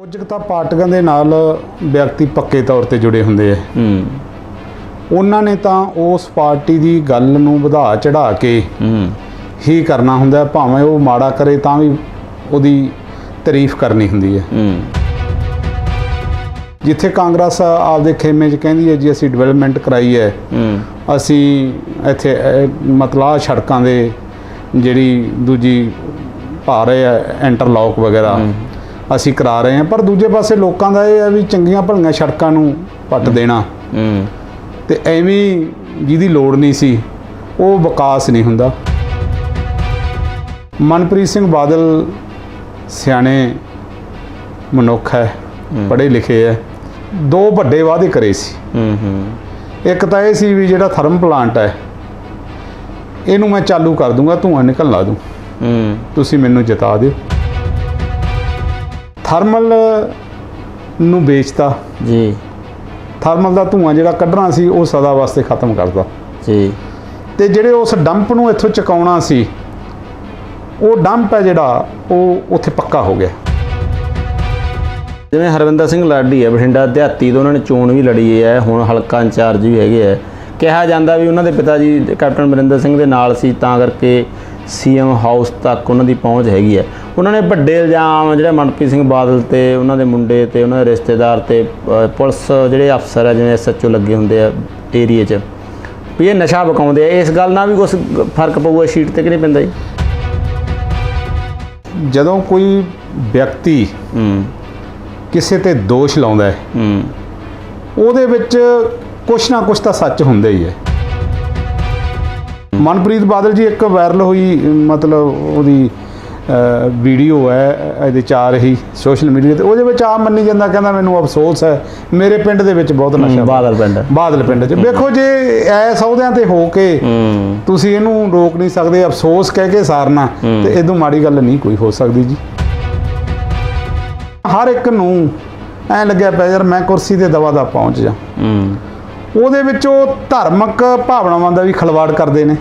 ਕੁਝ ਤਾਂ ਪਾਰਟੀਆਂ ਦੇ ਨਾਲ ਵਿਅਕਤੀ ਪੱਕੇ ਤੌਰ ਤੇ ਜੁੜੇ ਹੁੰਦੇ ਆ। ਹੂੰ। ਉਹਨਾਂ ਨੇ ਤਾਂ ਉਸ ਪਾਰਟੀ ਦੀ ਗੱਲ ਨੂੰ ਵਧਾ ਚੜਾ ਕੇ ਹੂੰ। ਹੀ ਕਰਨਾ ਹੁੰਦਾ ਹੈ, ਭਾਵੇਂ ਉਹ ਮਾੜਾ ਕਰੇ ਤਾਂ ਵੀ ਉਹਦੀ ਤਾਰੀਫ ਕਰਨੀ ਹੁੰਦੀ ਹੈ। ਹੂੰ। ਜਿੱਥੇ ਕਾਂਗਰਸ ਆਪਦੇ ਖੇਮੇ 'ਚ ਕਹਿੰਦੀ ਹੈ ਜੀ ਅਸੀਂ ਡਿਵੈਲਪਮੈਂਟ ਕਰਾਈ ਹੈ। ਹੂੰ। ਅਸੀਂ ਇੱਥੇ ਮਤਲਬ ਸੜਕਾਂ ਦੇ ਜਿਹੜੀ ਦੂਜੀ ਪਾ ਰਹੇ ਆ ਇੰਟਰਲੌਕ ਵਗੈਰਾ ਅਸੀਂ ਕਰਾ ਰਹੇ ਹਾਂ ਪਰ ਦੂਜੇ ਪਾਸੇ ਲੋਕਾਂ ਦਾ ਇਹ ਹੈ ਵੀ ਚੰਗੀਆਂ ਭਲੀਆਂ ਸੜਕਾਂ ਨੂੰ ਪੱਟ ਦੇਣਾ। ਹੂੰ। ਤੇ ਐਵੇਂ ਜਿਹਦੀ ਲੋੜ ਨਹੀਂ ਸੀ ਉਹ ਵਿਕਾਸ ਨਹੀਂ ਹੁੰਦਾ। ਮਨਪ੍ਰੀਤ ਸਿੰਘ ਬਾਦਲ ਸਿਆਣੇ ਮਨੁੱਖ ਹੈ ਪੜ੍ਹੇ ਲਿਖੇ ਹੈ। ਦੋ ਵੱਡੇ ਵਾਅਦੇ ਕਰੇ ਸੀ। ਹੂੰ ਹੂੰ। ਇੱਕ ਤਾਂ ਇਹ ਸੀ ਵੀ ਜਿਹੜਾ ਥਰਮ ਪਲਾਂਟ ਹੈ ਇਹਨੂੰ ਮੈਂ ਚਾਲੂ ਕਰ ਦੂੰਗਾ ਧੂੰਆਂ ਨਿਕਲ ਲਾ ਦੂੰ। ਹੂੰ। ਤੁਸੀਂ ਮੈਨੂੰ ਜਿਤਾ ਦਿਓ। ਥਰਮਲ ਨੂੰ ਵੇਚਤਾ। ਜੀ। ਥਰਮਲ ਦਾ ਧੂੰਆਂ ਜਿਹੜਾ ਕੱਢਣਾ ਸੀ ਉਹ ਸਦਾ ਵਾਸਤੇ ਖਤਮ ਕਰਤਾ। ਜੀ। ਤੇ ਜਿਹੜੇ ਉਸ ਡੰਪ ਨੂੰ ਇੱਥੋਂ ਚੁਕਾਉਣਾ ਸੀ ਉਹ ਡੰਪ ਹੈ ਜਿਹੜਾ ਉਹ ਉੱਥੇ ਪੱਕਾ ਹੋ ਗਿਆ। ਜਿਵੇਂ ਹਰਵਿੰਦਰ ਸਿੰਘ ਲਾਡੀ ਹੈ ਬਠਿੰਡਾ ਦਿਹਾਤੀ ਤੋਂ ਉਹਨਾਂ ਨੇ ਚੋਣ ਵੀ ਲੜੀ ਹੈ ਹੁਣ ਹਲਕਾ ਇੰਚਾਰਜ ਵੀ ਹੈਗੇ ਹੈ। ਕਿਹਾ ਜਾਂਦਾ ਵੀ ਉਹਨਾਂ ਦੇ ਪਿਤਾ ਜੀ ਕੈਪਟਨ ਅਮਰਿੰਦਰ ਸਿੰਘ ਦੇ ਨਾਲ ਸੀ ਤਾਂ ਕਰਕੇ ਸੀਐਮ ਹਾਊਸ ਤੱਕ ਉਹਨਾਂ ਦੀ ਪਹੁੰਚ ਹੈਗੀ ਹੈ। ਉਹਨਾਂ ਨੇ ਵੱਡੇ ਇਲਜ਼ਾਮ ਜਿਹੜੇ ਮਨਪ੍ਰੀਤ ਸਿੰਘ ਬਾਦਲ ਤੇ ਉਹਨਾਂ ਦੇ ਮੁੰਡੇ ਤੇ ਉਹਨਾਂ ਦੇ ਰਿਸ਼ਤੇਦਾਰ ਤੇ ਪੁਲਿਸ ਜਿਹੜੇ ਅਫਸਰ ਹੈ ਜਿਵੇਂ ਐਸਐਚਓ ਲੱਗੇ ਹੁੰਦੇ ਆ ਏਰੀਏ 'ਚ ਵੀ ਇਹ ਨਸ਼ਾ ਵਿਕਾਉਂਦੇ ਆ। ਇਸ ਗੱਲ ਨਾਲ ਵੀ ਕੁਝ ਫ਼ਰਕ ਪਊਗਾ ਸ਼ੀਟ ਤੇ ਕਿ ਨਹੀਂ ਪੈਂਦਾ ਜੀ? ਜਦੋਂ ਕੋਈ ਵਿਅਕਤੀ ਹੂੰ। ਕਿਸੇ ਤੇ ਦੋਸ਼ ਲਾਉਂਦਾ ਹੈ ਹੂੰ। ਉਹਦੇ ਵਿੱਚ ਕੁਛ ਨਾ ਕੁਛ ਤਾਂ ਸੱਚ ਹੁੰਦਾ ਹੀ ਹੈ। ਮਨਪ੍ਰੀਤ ਬਾਦਲ ਜੀ ਇੱਕ ਵਾਇਰਲ ਹੋਈ ਮਤਲਬ ਉਹਦੀ ਵੀਡੀਓ ਹੈ ਇਹਦੇ ਚ ਆ ਰਹੀ ਸੋਸ਼ਲ ਮੀਡੀਆ ਤੇ ਉਹਦੇ ਵਿੱਚ ਆ ਮੰਨੀ ਜਾਂਦਾ ਕਹਿੰਦਾ ਮੈਨੂੰ ਅਫਸੋਸ ਹੈ ਮੇਰੇ ਪਿੰਡ ਦੇ ਵਿੱਚ ਬਹੁਤ ਨਸ਼ਾ ਬਾਦਲ ਪਿੰਡ। ਬਾਦਲ ਪਿੰਡ 'ਚ। ਵੇਖੋ ਜੇ ਐ ਸੌਦਿਆਂ ਤੇ ਹੋ ਕੇ ਤੁਸੀਂ ਇਹਨੂੰ ਰੋਕ ਨਹੀਂ ਸਕਦੇ ਅਫਸੋਸ ਕਹਿ ਕੇ ਸਾਰਨਾ ਤੇ ਇਦੋਂ ਮਾੜੀ ਗੱਲ ਨਹੀਂ ਕੋਈ ਹੋ ਸਕਦੀ ਜੀ। ਹਰ ਇੱਕ ਨੂੰ ਐ ਲੱਗਿਆ ਪਿਆ ਯਾਰ ਮੈਂ ਕੁਰਸੀ ਤੇ ਦਵਾ ਦਾ ਪਹੁੰਚ ਜਾ। ਉਹਦੇ ਵਿੱਚ ਉਹ ਧਾਰਮਿਕ ਭਾਵਨਾਵਾਂ ਦਾ ਵੀ ਖਲਵਾੜ ਕਰਦੇ ਨੇ।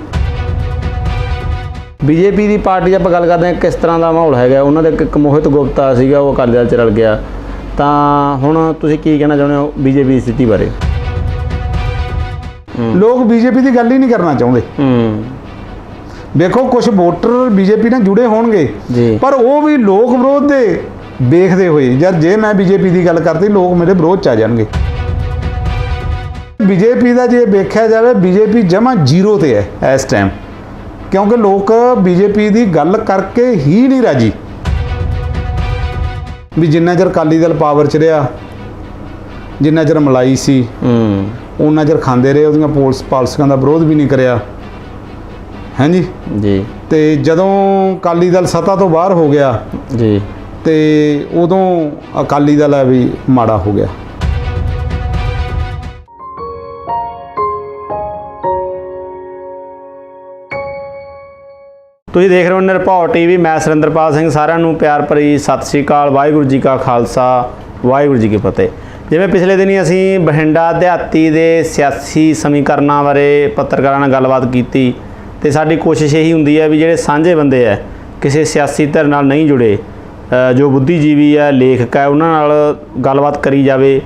ਬੀਜੇਪੀ ਦੀ ਪਾਰਟੀ ਦੀ ਆਪਾਂ ਗੱਲ ਕਰਦੇ ਹਾਂ ਕਿਸ ਤਰ੍ਹਾਂ ਦਾ ਮਾਹੌਲ ਹੈਗਾ। ਉਹਨਾਂ ਦੇ ਇੱਕ ਮੋਹਿਤ ਗੁਪਤਾ ਸੀਗਾ ਉਹ ਅਕਾਲੀ ਦਲ ਚ ਰਲ ਗਿਆ। ਤਾਂ ਹੁਣ ਤੁਸੀਂ ਕੀ ਕਹਿਣਾ ਚਾਹੁੰਦੇ ਹੋ ਬੀਜੇਪੀ ਦੀ ਸਥਿਤੀ ਬਾਰੇ? ਲੋਕ ਬੀਜੇਪੀ ਦੀ ਗੱਲ ਹੀ ਨਹੀਂ ਕਰਨਾ ਚਾਹੁੰਦੇ। ਹੂੰ। ਵੇਖੋ ਕੁਝ ਵੋਟਰ ਬੀਜੇਪੀ ਨਾਲ ਜੁੜੇ ਹੋਣਗੇ। ਜੀ। ਪਰ ਉਹ ਵੀ ਲੋਕ ਵਿਰੋਧ ਦੇ ਵੇਖਦੇ ਹੋਏ ਯਾਰ ਜੇ ਮੈਂ ਬੀਜੇਪੀ ਦੀ ਗੱਲ ਕਰਦੀ ਲੋਕ ਮੇਰੇ ਵਿਰੋਧ ਚ ਆ ਜਾਣਗੇ। ਬੀਜੇਪੀ ਦਾ ਜੇ ਵੇਖਿਆ ਜਾਵੇ ਬੀਜੇਪੀ ਜਮਾ ਜ਼ੀਰੋ ਤੇ ਹੈ ਇਸ ਟਾਈਮ ਕਿਉਂਕਿ ਲੋਕ ਬੀਜੇਪੀ ਦੀ ਗੱਲ ਕਰਕੇ ਹੀ ਨਹੀਂ ਰਾਜੀ। ਵੀ ਜਿੰਨਾ ਚਿਰ ਅਕਾਲੀ ਦਲ ਪਾਵਰ ਚ ਰਿਹਾ ਜਿੰਨਾ ਚਿਰ ਮਲਾਈ ਸੀ ਹੂੰ। ਉਹਨਾਂ ਚਿਰ ਖਾਂਦੇ ਰਹੇ ਉਹਦੀਆਂ ਪੋਲਿਸ ਪਾਲਿਸੀਆਂ ਦਾ ਵਿਰੋਧ ਵੀ ਨਹੀਂ ਕਰਿਆ। ਹਾਂਜੀ? ਜੀ। ਤੇ ਜਦੋਂ ਅਕਾਲੀ ਦਲ ਸੱਤਾ ਤੋਂ ਬਾਹਰ ਹੋ ਗਿਆ ਜੀ। ਤੇ ਉਦੋਂ ਅਕਾਲੀ ਦਲ ਹੈ ਵੀ ਮਾੜਾ ਹੋ ਗਿਆ। ਤੁਸੀਂ ਦੇਖ ਰਹੇ ਹੋ ਨਿਰਭਉ ਟੀਵੀ, ਮੈਂ ਸੁਰਿੰਦਰਪਾਲ ਸਿੰਘ, ਸਾਰਿਆਂ ਨੂੰ ਪਿਆਰ ਭਰੀ ਸਤਿ ਸ੍ਰੀ ਅਕਾਲ, ਵਾਹਿਗੁਰੂ ਜੀ ਕਾ ਖਾਲਸਾ, ਵਾਹਿਗੁਰੂ ਜੀ ਕੀ ਫਤਿਹ। ਜਿਵੇਂ ਪਿਛਲੇ ਦਿਨੀ ਅਸੀਂ ਬਠਿੰਡਾ ਦਿਹਾਤੀ ਦੇ ਸਿਆਸੀ ਸਮੀਕਰਨਾਂ ਬਾਰੇ ਪੱਤਰਕਾਰਾਂ ਨਾਲ ਗੱਲਬਾਤ ਕੀਤੀ ਤੇ ਸਾਡੀ ਕੋਸ਼ਿਸ਼ ਇਹੀ ਹੁੰਦੀ ਹੈ ਵੀ ਜਿਹੜੇ ਸਾਂਝੇ ਬੰਦੇ ਆ ਕਿਸੇ ਸਿਆਸੀ ਧਿਰ ਨਾਲ ਨਹੀਂ ਜੁੜੇ ਜੋ ਬੁੱਧੀਜੀਵੀ ਹੈ, ਲੇਖਕ ਹੈ, ਉਹਨਾਂ ਨਾਲ ਗੱਲਬਾਤ ਕਰੀ ਜਾਵੇ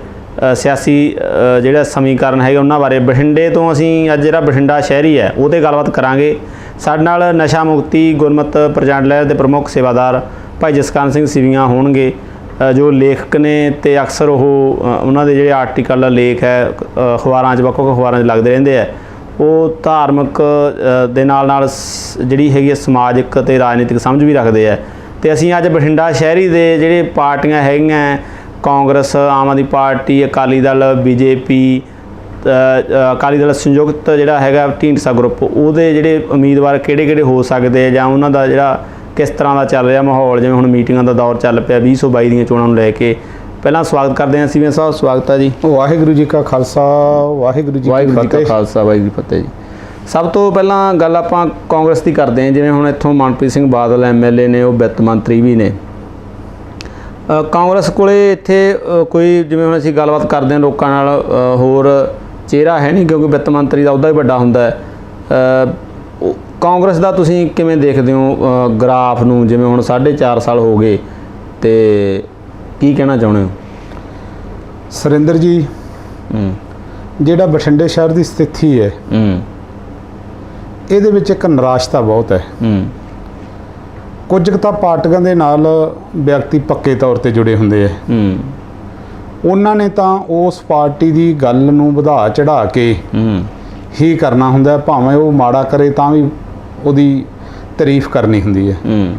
ਸਿਆਸੀ ਜਿਹੜਾ ਸਮੀਕਰਨ ਹੈਗਾ ਉਹਨਾਂ ਬਾਰੇ। ਬਠਿੰਡੇ ਤੋਂ ਅਸੀਂ ਅੱਜ ਜਿਹੜਾ ਬਠਿੰਡਾ ਸ਼ਹਿਰੀ ਹੈ ਉਹ ਤੇ ਗੱਲਬਾਤ ਕਰਾਂਗੇ। ਸਾਡੇ ਨਾਲ ਨਸ਼ਾ ਮੁਕਤੀ ਗੁਰਮਤ ਪ੍ਰਚੰਡ ਲਹਿਰ ਦੇ ਪ੍ਰਮੁੱਖ ਸੇਵਾਦਾਰ ਭਾਈ ਜਸਕਾਨ ਸਿੰਘ ਸਿਵੀਆਂ ਹੋਣਗੇ। ਜੋ ਲੇਖਕ ਨੇ ਤੇ ਅਕਸਰ ਉਹ ਉਹਨਾਂ ਦੇ ਜਿਹੜੇ ਆਰਟੀਕਲ, ਲੇਖ ਹੈ ਅਖਬਾਰਾਂ 'ਚ ਵੱਖ ਵੱਖ ਅਖਬਾਰਾਂ 'ਚ ਲੱਗਦੇ ਰਹਿੰਦੇ ਆ ਉਹ ਧਾਰਮਿਕ ਦੇ ਨਾਲ ਨਾਲ ਸ- ਜਿਹੜੀ ਹੈਗੀ ਹੈ ਸਮਾਜਿਕ ਤੇ ਰਾਜਨੀਤਿਕ ਸਮਝ ਵੀ ਰੱਖਦੇ ਆ ਤੇ ਅਸੀਂ ਅੱਜ ਬਠਿੰਡਾ ਸ਼ਹਿਰੀ ਦੇ ਜਿਹੜੇ ਪਾਰਟੀਆਂ ਹੈਗੀਆਂ Congress, Aam Aadmi Party, Akali Dal, BJP Akali Dal Sanyukt ਜਿਹੜਾ ਹੈਗਾ ਢੀਂਡਸਾ ਗਰੁੱਪ ਉਹਦੇ ਜਿਹੜੇ ਉਮੀਦਵਾਰ ਕਿਹੜੇ-ਕਿਹੜੇ ਹੋ ਸਕਦੇ ਆ ਜਾਂ ਉਹਨਾਂ ਦਾ ਜਿਹੜਾ ਕਿਸ ਤਰ੍ਹਾਂ ਦਾ ਚੱਲ ਰਿਹਾ ਮਾਹੌਲ? ਜਿਵੇਂ ਹੁਣ ਮੀਟਿੰਗਾਂ ਦਾ ਦੌਰ ਚੱਲ ਪਿਆ 2022 ਦੀਆਂ ਚੋਣਾਂ ਨੂੰ ਲੈ ਕੇ। ਪਹਿਲਾਂ ਸਵਾਗਤ ਕਰਦੇ ਹਾਂ ਸੀਵੀਆਂ ਸਾਹਿਬ ਸਵਾਗਤ ਹੈ ਜੀ। ਵਾਹਿਗੁਰੂ ਜੀ ਕਾ ਖਾਲਸਾ ਵਾਹਿਗੁਰੂ ਜੀ ਕੀ ਵਾਹਿਗੁਰੂ ਜੀ ਕਾ ਫਤਿਹ। ਖਾਲਸਾ ਵਾਹਿਗੁਰੂ ਜੀ ਕੀ ਫਤਿਹ ਜੀ। ਸਭ ਤੋਂ ਪਹਿਲਾਂ ਗੱਲ ਆਪਾਂ ਕਾਂਗਰਸ ਦੀ ਕਰਦੇ ਹਾਂ। ਜਿਵੇਂ ਹੁਣ ਇੱਥੋਂ ਮਨਪ੍ਰੀਤ ਸਿੰਘ ਬਾਦਲ ਐਮਐਲਏ ਨੇ ਉਹ ਵਿੱਤ ਮੰਤਰੀ ਵੀ ਨੇ। ਕਾਂਗਰਸ ਕੋਲੇ ਇੱਥੇ ਕੋਈ ਜਿਵੇਂ ਹੁਣ ਅਸੀਂ ਗੱਲਬਾਤ ਕਰਦੇ ਹਾਂ ਲੋਕਾਂ ਨਾਲ ਹੋਰ ਚਿਹਰਾ ਹੈ ਨਹੀਂ ਕਿਉਂਕਿ ਵਿੱਤ ਮੰਤਰੀ ਦਾ ਉਹਦਾ ਹੀ ਵੱਡਾ ਹੁੰਦਾ ਹੈ। ਕਾਂਗਰਸ ਦਾ ਤੁਸੀਂ ਕਿਵੇਂ ਦੇਖਦੇ ਹੋ ਗ੍ਰਾਫ ਨੂੰ? ਜਿਵੇਂ ਹੁਣ 4.5 ਸਾਲ ਹੋ ਗਏ ਤੇ ਕੀ ਕਹਿਣਾ ਚਾਹੁੰਦੇ ਹੋ? ਸੁਰਿੰਦਰ ਜੀ ਜਿਹੜਾ ਬਠਿੰਡੇ ਸ਼ਹਿਰ ਦੀ ਸਥਿਤੀ ਹੈ ਇਹਦੇ ਵਿੱਚ ਇੱਕ ਨਿਰਾਸ਼ਤਾ ਬਹੁਤ ਹੈ। ਕੁਝ ਕੁ ਤਾਂ ਪਾਰਟੀਆਂ ਦੇ ਨਾਲ ਵਿਅਕਤੀ ਪੱਕੇ ਤੌਰ ਤੇ ਜੁੜੇ ਹੁੰਦੇ ਆ। ਉਹਨਾਂ ਨੇ ਤਾਂ ਉਸ ਪਾਰਟੀ ਦੀ ਗੱਲ ਨੂੰ ਵਧਾ ਚੜਾ ਕੇ ਹੂੰ। ਹੀ ਕਰਨਾ ਹੁੰਦਾ ਭਾਵੇਂ ਉਹ ਮਾੜਾ ਕਰੇ ਤਾਂ ਵੀ ਉਹਦੀ ਤਾਰੀਫ ਕਰਨੀ ਹੁੰਦੀ ਹੈ। ਹੂੰ।